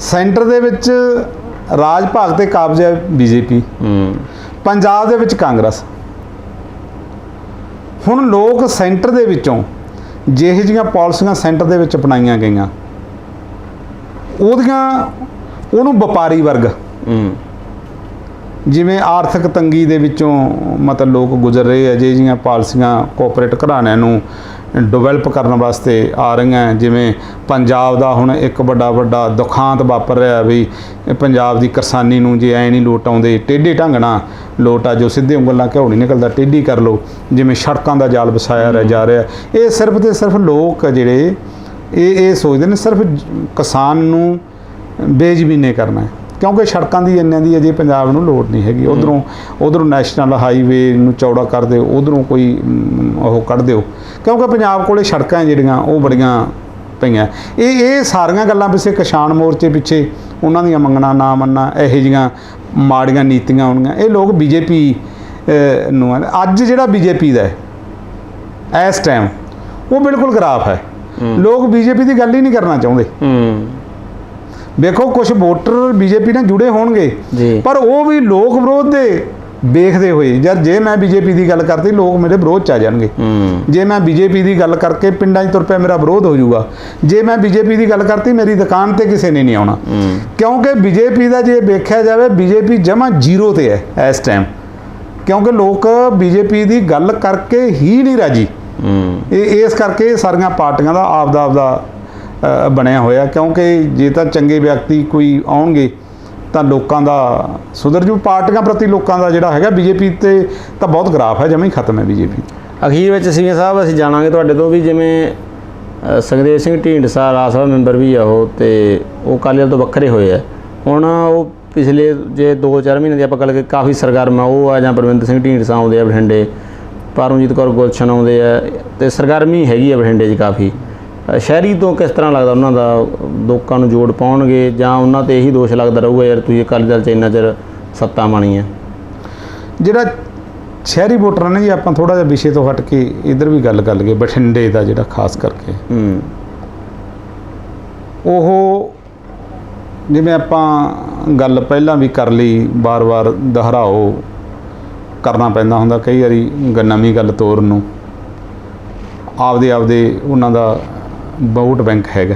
ਸੈਂਟਰ ਦੇ ਵਿੱਚ ਰਾਜ ਭਾਗ ਤੇ ਕਾਬਜ਼ ਹੈ ਬੀਜੇਪੀ। ਹੂੰ। ਪੰਜਾਬ ਦੇ ਵਿੱਚ ਕਾਂਗਰਸ। ਹੁਣ ਲੋਕ ਸੈਂਟਰ ਦੇ ਵਿੱਚੋਂ ਜਿਹੇ ਜਿਹੀਆਂ ਪਾਲਿਸੀਆਂ ਸੈਂਟਰ ਦੇ ਵਿੱਚ ਅਪਣਾਈਆਂ ਗਈਆਂ ਉਹਦੀਆਂ ਉਹਨੂੰ ਵਪਾਰੀ ਵਰਗ ਜਿਵੇਂ ਆਰਥਿਕ ਤੰਗੀ ਦੇ ਵਿੱਚੋਂ ਮਤਲਬ ਲੋਕ ਗੁਜ਼ਰ ਰਹੇ ਆ ਜਿਹੇ ਜਿਹੀਆਂ ਪਾਲਿਸੀਆਂ ਕੋਆਪਰੇਟ ਘਰਾਣਿਆਂ ਨੂੰ ਡਿਵੈਲਪ ਕਰਨ ਵਾਸਤੇ ਆ ਰਹੀਆਂ ਜਿਵੇਂ ਪੰਜਾਬ ਦਾ ਹੁਣ ਇੱਕ ਵੱਡਾ ਵੱਡਾ ਦੁਖਾਂਤ ਵਾਪਰ ਰਿਹਾ ਵੀ ਇਹ ਪੰਜਾਬ ਦੀ ਕਿਸਾਨੀ ਨੂੰ ਜੇ ਐ ਨਹੀਂ ਲੋਟ ਆਉਂਦੇ ਟੇਢੇ ਢੰਗ ਨਾਲ ਲੋਟ ਆ ਜੋ ਸਿੱਧੇ ਉਂਗਲ ਘਿਓ ਨਹੀਂ ਨਿਕਲਦਾ ਟੇਢੀ ਕਰ ਲਓ। ਜਿਵੇਂ ਸੜਕਾਂ ਦਾ ਜਾਲ ਵਿਛਾਇਆ ਰਿਹਾ ਜਾ ਰਿਹਾ। ਇਹ ਸਿਰਫ ਤੇ ਸਿਰਫ ਲੋਕ ਜਿਹੜੇ ਇਹ ਇਹ ਸੋਚਦੇ ਨੇ ਸਿਰਫ ਕਿਸਾਨ ਨੂੰ ਬੇਜ਼ਮੀਨੇ ਕਰਨਾ ਹੈ। ਕਿਉਂਕਿ ਸੜਕਾਂ ਦੀ ਇੰਨਿਆਂ ਦੀ ਅਜੇ ਪੰਜਾਬ ਨੂੰ ਲੋੜ ਨਹੀਂ ਹੈਗੀ। ਉਧਰੋਂ ਉਧਰੋਂ ਨੈਸ਼ਨਲ ਹਾਈਵੇ ਨੂੰ ਚੌੜਾ ਕਰ ਦਿਓ ਉਧਰੋਂ ਕੋਈ ਉਹ ਕੱਢ ਦਿਓ। ਕਿਉਂਕਿ ਪੰਜਾਬ ਕੋਲੇ ਸੜਕਾਂ ਜਿਹੜੀਆਂ ਉਹ ਬੜੀਆਂ ਪਈਆਂ। ਇਹ ਇਹ ਸਾਰੀਆਂ ਗੱਲਾਂ ਪਿੱਛੇ ਕਿਸਾਨ ਮੋਰਚੇ ਪਿੱਛੇ ਉਹਨਾਂ ਦੀਆਂ ਮੰਗਣਾ ਨਾ ਮੰਨਣਾ ਇਹੋ ਜਿਹੀਆਂ ਮਾੜੀਆਂ ਨੀਤੀਆਂ ਆਉਣੀਆਂ ਇਹ ਲੋਕ ਬੀਜੇਪੀ ਨੂੰ ਅੱਜ ਜਿਹੜਾ ਬੀਜੇਪੀ ਦਾ ਹੈ ਇਸ ਟਾਈਮ ਉਹ ਬਿਲਕੁਲ ਖਰਾਬ ਹੈ। ਲੋਕ ਬੀਜੇਪੀ ਦੀ ਗੱਲ ਹੀ ਨਹੀਂ ਕਰਨਾ ਚਾਹੁੰਦੇ। ਵੇਖੋ ਕੁਝ ਵੋਟਰ ਬੀਜੇਪੀ ਨਾਲ ਜੁੜੇ ਹੋਣਗੇ। ਪਰ ਉਹ ਵੀ ਲੋਕ ਵਿਰੋਧ ਦੇ ਵੇਖਦੇ ਹੋਏ ਯਾਰ ਜੇ ਮੈਂ ਬੀਜੇਪੀ ਦੀ ਗੱਲ ਕਰਦੀ ਲੋਕ ਮੇਰੇ ਵਿਰੋਧ ਚ ਆ ਜਾਣਗੇ। ਜੇ ਮੈਂ ਬੀਜੇਪੀ ਦੀ ਗੱਲ ਕਰਕੇ ਪਿੰਡਾਂ 'ਚ ਤੁਰ ਪਿਆ ਮੇਰਾ ਵਿਰੋਧ ਹੋ ਜਾਊਗਾ। ਜੇ ਮੈਂ ਬੀਜੇਪੀ ਦੀ ਗੱਲ ਕਰਤੀ ਮੇਰੀ ਦੁਕਾਨ ਤੇ ਕਿਸੇ ਨੇ ਨਹੀਂ ਆਉਣਾ। ਕਿਉਂਕਿ ਬੀਜੇਪੀ ਦਾ ਜੇ ਵੇਖਿਆ ਜਾਵੇ ਬੀਜੇਪੀ ਜਮਾ ਜ਼ੀਰੋ ਤੇ ਹੈ ਇਸ ਟਾਈਮ ਕਿਉਂਕਿ ਲੋਕ ਬੀਜੇਪੀ ਦੀ ਗੱਲ ਕਰਕੇ ਹੀ ਨਹੀਂ ਰਾਜੀ। ਇਹ ਇਸ ਕਰਕੇ ਸਾਰੀਆਂ ਪਾਰਟੀਆਂ ਦਾ ਆਪਦਾ ਆਪਦਾ ਬਣਿਆ ਹੋਇਆ। ਕਿਉਂਕਿ ਜੇ ਤਾਂ ਚੰਗੇ ਵਿਅਕਤੀ ਕੋਈ ਆਉਣਗੇ ਤਾਂ ਲੋਕਾਂ ਦਾ ਸੁਧਰ ਜੂ। ਪਾਰਟੀਆਂ ਪ੍ਰਤੀ ਲੋਕਾਂ ਦਾ ਜਿਹੜਾ ਹੈਗਾ ਬੀਜੇਪੀ ਤੇ ਤਾਂ ਬਹੁਤ ਗਰਾਫ ਹੈ ਜਮਾ ਹੀ ਖਤਮ ਹੈ ਬੀਜੇਪੀ। ਅਖੀਰ ਵਿੱਚ ਸੀਐਮ ਸਾਹਿਬ ਅਸੀਂ ਜਾਣਾਂਗੇ ਤੁਹਾਡੇ ਤੋਂ ਵੀ ਜਿਵੇਂ ਅ, ਸੁਖਦੇਵ ਸਿੰਘ ਢੀਂਡਸਾ ਰਾਜ ਸਭਾ ਮੈਂਬਰ ਵੀ ਆ ਉਹ ਤੇ ਉਹ ਅਕਾਲੀ ਦਲ ਤੋਂ ਵੱਖਰੇ ਹੋਏ ਆ। ਹੁਣ ਉਹ ਪਿਛਲੇ ਜੇ 2-4 ਮਹੀਨੇ ਦੀ ਆਪਾਂ ਗੱਲ ਕਰੀਏ ਕਾਫੀ ਸਰਗਰਮ ਆ। ਉਹ ਆ ਜਾਂ ਪਰਵਿੰਦਰ ਸਿੰਘ ਢੀਂਡਸਾ ਆਉਂਦੇ ਆ ਬਠਿੰਡੇ ਪਰਮਜੀਤ ਕੌਰ ਗੁਲਸ਼ਨ ਆਉਂਦੇ ਆ। ਤੇ ਸਰਗਰਮੀ ਹੈਗੀ ਆ ਬਠਿੰਡੇ 'ਚ ਕਾਫੀ। ਸ਼ਹਿਰੀ ਤੋਂ ਕਿਸ ਤਰ੍ਹਾਂ ਲੱਗਦਾ ਉਹਨਾਂ ਦਾ ਲੋਕਾਂ ਨੂੰ ਜੋੜ ਪਾਉਣਗੇ ਜਾਂ ਉਹਨਾਂ ਤੇ ਇਹੀ ਦੋਸ਼ ਲੱਗਦਾ ਰਹੂਗਾ ਯਾਰ ਤੁਸੀਂ ਅਕਾਲੀ ਦਲ 'ਚ ਇੰਨਾ ਚਿਰ ਸੱਤਾ ਮਾਣੀ ਹੈ? ਜਿਹੜਾ ਸ਼ਹਿਰੀ ਵੋਟਰ ਨੇ ਜੀ ਆਪਾਂ ਥੋੜਾ ਜਿਹਾ ਵਿਸ਼ੇ ਤੋਂ ਹਟ ਕੇ ਇਧਰ ਵੀ ਗੱਲ ਕਰ ਲਈਏ ਬਠਿੰਡੇ ਦਾ ਜਿਹੜਾ ਖਾਸ ਕਰਕੇ। ਹੂੰ। ਉਹ ਜਿਵੇਂ ਆਪਾਂ ਗੱਲ ਪਹਿਲਾਂ ਵੀ ਕਰ ਲਈ ਬਾਰ-ਬਾਰ ਦੁਹਰਾਓ ਕਰਨਾ ਪੈਂਦਾ ਹੁੰਦਾ ਕਈ ਵਾਰੀ ਨਵੀਂ ਗੱਲ ਤੋਰਨ ਨੂੰ। ਆਪਦੇ ਆਪਦੇ ਉਹਨਾਂ ਦਾ ਵੋਟ ਬੈਂਕ ਹੈਗਾ।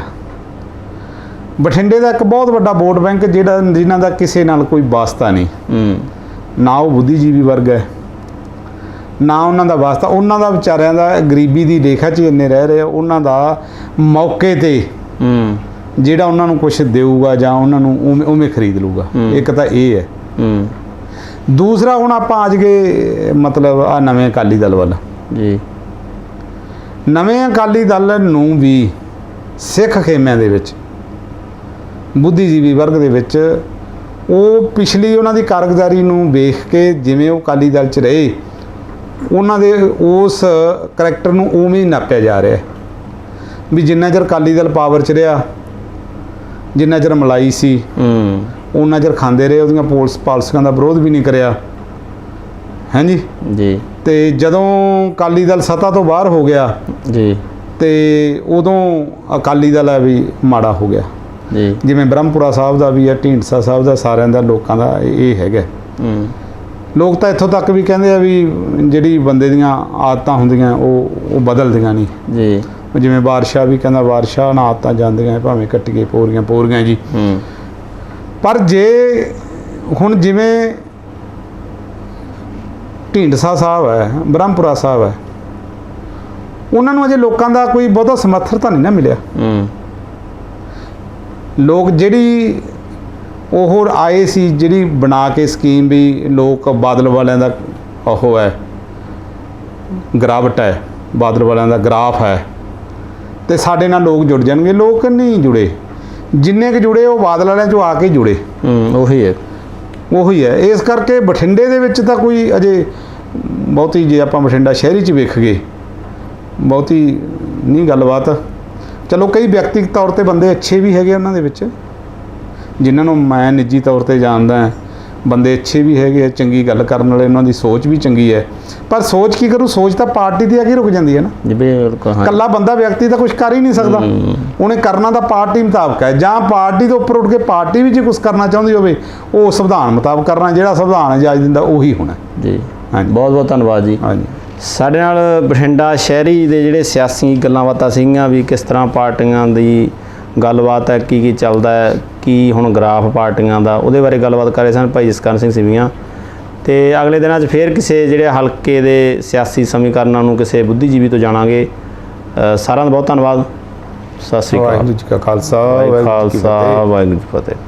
ਬਠਿੰਡੇ ਦਾ ਇੱਕ ਬਹੁਤ ਵੱਡਾ ਵੋਟ ਬੈਂਕ ਜਿਹੜਾ ਜਿਨ੍ਹਾਂ ਦਾ ਕਿਸੇ ਨਾਲ ਕੋਈ ਵਾਸਤਾ ਨਹੀਂ। ਹੂੰ। ਨਾ ਉਹ ਬੁੱਧੀਜੀਵੀ ਵਰਗ ਹੈ ਨਾ ਉਹਨਾਂ ਦਾ ਵਾਸਤਾ। ਉਹਨਾਂ ਦਾ ਵਿਚਾਰਿਆਂ ਦਾ ਗਰੀਬੀ ਦੀ ਰੇਖਾ 'ਚ ਇੰਨੇ ਰਹਿ ਰਹੇ ਉਹਨਾਂ ਦਾ ਮੌਕੇ ਤੇ ਹੂੰ। ਜਿਹੜਾ ਉਹਨਾਂ ਨੂੰ ਕੁਝ ਦੇਊਗਾ ਜਾਂ ਉਹਨਾਂ ਨੂੰ ਉਵੇਂ ਉਵੇਂ ਖਰੀਦ ਲੂਗਾ। ਇੱਕ ਤਾਂ ਇਹ ਹੈ। ਹੂੰ। ਦੂਸਰਾ ਹੁਣ ਆਪਾਂ ਅੱਜ ਗਏ ਮਤਲਬ ਆ ਨਵੇਂ ਅਕਾਲੀ ਦਲ ਵੱਲ। ਜੀ। ਨਵੇਂ ਅਕਾਲੀ ਦਲ ਨੂੰ ਵੀ ਸਿੱਖ ਖੇਮਿਆਂ ਦੇ ਵਿੱਚ ਬੁੱਧੀਜੀਵੀ ਵਰਗ ਦੇ ਵਿੱਚ ਉਹ ਪਿਛਲੀ ਉਹਨਾਂ ਦੀ ਕਾਰਗੁਜ਼ਾਰੀ ਨੂੰ ਵੇਖ ਕੇ ਜਿਵੇਂ ਉਹ ਅਕਾਲੀ ਦਲ 'ਚ ਰਹੇ ਉਹਨਾਂ ਦੇ ਉਸ ਕਰੈਕਟਰ ਨੂੰ ਉਵੇਂ ਹੀ ਨਾਪਿਆ ਜਾ ਰਿਹਾ ਵੀ ਜਿੰਨਾ ਚਿਰ ਅਕਾਲੀ ਦਲ ਪਾਵਰ 'ਚ ਰਿਹਾ ਜਿੰਨਾ ਚਿਰ ਮਲਾਈ ਸੀ ਹੂੰ। ਉਹਨਾਂ ਚਿਰ ਖਾਂਦੇ ਰਹੇ ਉਹਦੀਆਂ ਪੋਲਸ ਪਾਲਸੀਆਂ ਦਾ ਵਿਰੋਧ ਵੀ ਨਹੀਂ ਕਰਿਆ। ਹਾਂਜੀ ਜੀ। ਤੇ ਜਦੋਂ ਅਕਾਲੀ ਦਲ ਸੱਤਾ ਤੋਂ ਬਾਹਰ ਹੋ ਗਿਆ ਜੀ। ਤੇ ਉਦੋਂ ਅਕਾਲੀ ਦਲ ਹੈ ਵੀ ਮਾੜਾ ਹੋ ਗਿਆ। ਜੀ। ਜਿਵੇਂ ਬ੍ਰਹਮਪੁਰਾ ਸਾਹਿਬ ਦਾ ਵੀ ਹੈ ਢੀਂਡਸਾ ਸਾਹਿਬ ਦਾ ਸਾਰਿਆਂ ਦਾ ਲੋਕਾਂ ਦਾ ਇਹ ਹੈਗਾ। ਹੂੰ। ਲੋਕ ਤਾਂ ਇੱਥੋਂ ਤੱਕ ਵੀ ਕਹਿੰਦੇ ਆ ਵੀ ਜਿਹੜੀ ਬੰਦੇ ਦੀਆਂ ਆਦਤਾਂ ਹੁੰਦੀਆਂ ਉਹ ਉਹ ਬਦਲਦੀਆਂ ਨਹੀਂ। ਜੀ। ਜਿਵੇਂ ਬਾਦਸ਼ਾਹ ਵੀ ਕਹਿੰਦਾ ਬਾਦਸ਼ਾਹ ਨਾਲ ਆਦਤਾਂ ਜਾਂਦੀਆਂ ਭਾਵੇਂ ਕੱਟੀਏ ਪੋਰੀਆਂ ਪੋਰੀਆਂ ਜੀ। ਹੂੰ। ਪਰ ਜੇ ਹੁਣ ਜਿਵੇਂ ਢੀਂਡਸਾ ਸਾਹਿਬ ਹੈ ਬ੍ਰਹਮਪੁਰਾ ਸਾਹਿਬ ਹੈ। ਉਹਨਾਂ ਨੂੰ ਅਜੇ ਲੋਕਾਂ ਦਾ ਕੋਈ ਬਹੁਤਾ ਸਮਰਥਨ ਤਾਂ ਨਹੀਂ ਨਾ ਮਿਲਿਆ। ਹੂੰ। ਲੋਕ ਜਿਹੜੀ ਉਹ ਆਏ ਸੀ ਜਿਹੜੀ ਬਣਾ ਕੇ ਸਕੀਮ ਵੀ ਲੋਕ ਬਾਦਲ ਵਾਲਿਆਂ ਦਾ ਉਹ ਹੈ ਗਰਾਵਟ ਹੈ ਬਾਦਲ ਵਾਲਿਆਂ ਦਾ ਗ੍ਰਾਫ ਹੈ ਤੇ ਸਾਡੇ ਨਾਲ ਲੋਕ ਜੁੜ ਜਾਣਗੇ। ਲੋਕ ਨਹੀਂ ਜੁੜੇ। ਜਿੰਨੇ ਕੁ ਜੁੜੇ ਉਹ ਬਾਦਲ ਵਾਲਿਆਂ ਚੋਂ ਆ ਕੇ ਜੁੜੇ। ਹੂੰ ਉਹੀ ਹੈ। ਉਹੀ ਹੈ। ਇਸ ਕਰਕੇ ਬਠਿੰਡੇ ਦੇ ਵਿੱਚ ਤਾਂ ਕੋਈ ਅਜੇ ਬਹੁਤੀ ਜੇ ਆਪਾਂ ਬਠਿੰਡਾ ਸ਼ਹਿਰੀ ਚ ਵੇਖ ਗਏ ਬਹੁਤੀ ਨਹੀਂ ਗੱਲਬਾਤ। ਚਲੋ ਕਈ ਵਿਅਕਤੀਗਤ ਤੌਰ ਤੇ ਬੰਦੇ ਅੱਛੇ ਵੀ ਹੈਗੇ ਉਹਨਾਂ ਦੇ ਵਿੱਚ ਜਿਨ੍ਹਾਂ ਨੂੰ ਮੈਂ ਨਿੱਜੀ ਤੌਰ ਤੇ ਜਾਣਦਾ ਹਾਂ ਬੰਦੇ ਅੱਛੇ ਵੀ ਹੈਗੇ ਚੰਗੀ ਗੱਲ ਕਰਨ ਵਾਲੇ ਉਹਨਾਂ ਦੀ ਸੋਚ ਵੀ ਚੰਗੀ ਹੈ। ਪਰ ਸੋਚ ਕੀ ਕਰੂ ਸੋਚ ਤਾਂ ਪਾਰਟੀ ਦੀ ਆ ਕੇ ਰੁਕ ਜਾਂਦੀ ਹੈ ਨਾ। ਜੀ ਬਿਲਕੁਲ ਹਾਂ। ਇਕੱਲਾ ਬੰਦਾ ਵਿਅਕਤੀ ਤਾਂ ਕੁਝ ਕਰ ਹੀ ਨਹੀਂ ਸਕਦਾ। ਉਹਨੇ ਕਰਨਾ ਤਾਂ ਪਾਰਟੀ ਮੁਤਾਬਕ ਹੈ। ਜਾਂ ਪਾਰਟੀ ਤੋਂ ਉੱਪਰ ਉੱਠ ਕੇ ਪਾਰਟੀ ਵੀ ਜੇ ਕੁਝ ਕਰਨਾ ਚਾਹੁੰਦੀ ਹੋਵੇ ਉਹ ਸੰਵਿਧਾਨ ਮੁਤਾਬਕ ਕਰਨਾ ਜਿਹੜਾ ਸੰਵਿਧਾਨ ਇਜਾਜ਼ਤ ਦਿੰਦਾ ਉਹੀ ਹੋਣਾ। ਜੀ। ਹਾਂਜੀ। ਬਹੁਤ ਬਹੁਤ ਧੰਨਵਾਦ ਜੀ। ਹਾਂਜੀ। ਸਾਡੇ ਨਾਲ ਬਠਿੰਡਾ ਸ਼ਹਿਰੀ ਦੇ ਜਿਹੜੇ ਸਿਆਸੀ ਗੱਲਾਂ ਬਾਤਾਂ ਸੀਗੀਆਂ ਵੀ ਕਿਸ ਤਰ੍ਹਾਂ ਪਾਰਟੀਆਂ ਦੀ ਗੱਲਬਾਤ ਹੈ ਕੀ ਕੀ ਚੱਲਦਾ ਹੈ ਕੀ ਹੁਣ ਗ੍ਰਾਫ ਪਾਰਟੀਆਂ ਦਾ ਉਹਦੇ ਬਾਰੇ ਗੱਲਬਾਤ ਕਰ ਰਹੇ ਸਨ ਭਾਈ ਜਸਕਰਨ ਸਿੰਘ ਸਿਵੀਆਂ। ਤੇ ਅਗਲੇ ਦਿਨਾਂ 'ਚ ਫੇਰ ਕਿਸੇ ਜਿਹੜੇ ਹਲਕੇ ਦੇ ਸਿਆਸੀ ਸਮੀਕਰਨਾਂ ਨੂੰ ਕਿਸੇ ਬੁੱਧੀਜੀਵੀ ਤੋਂ ਜਾਣਾਂਗੇ। ਸਾਰਿਆਂ ਦਾ ਬਹੁਤ ਧੰਨਵਾਦ। ਸਤਿ ਸ੍ਰੀ ਅਕਾਲ। ਵਾਹਿਗੁਰੂ ਜੀ ਕਾ ਖਾਲਸਾ ਵਾਹਿਗੁਰੂ ਜੀ ਕੀ ਫਤਿਹ।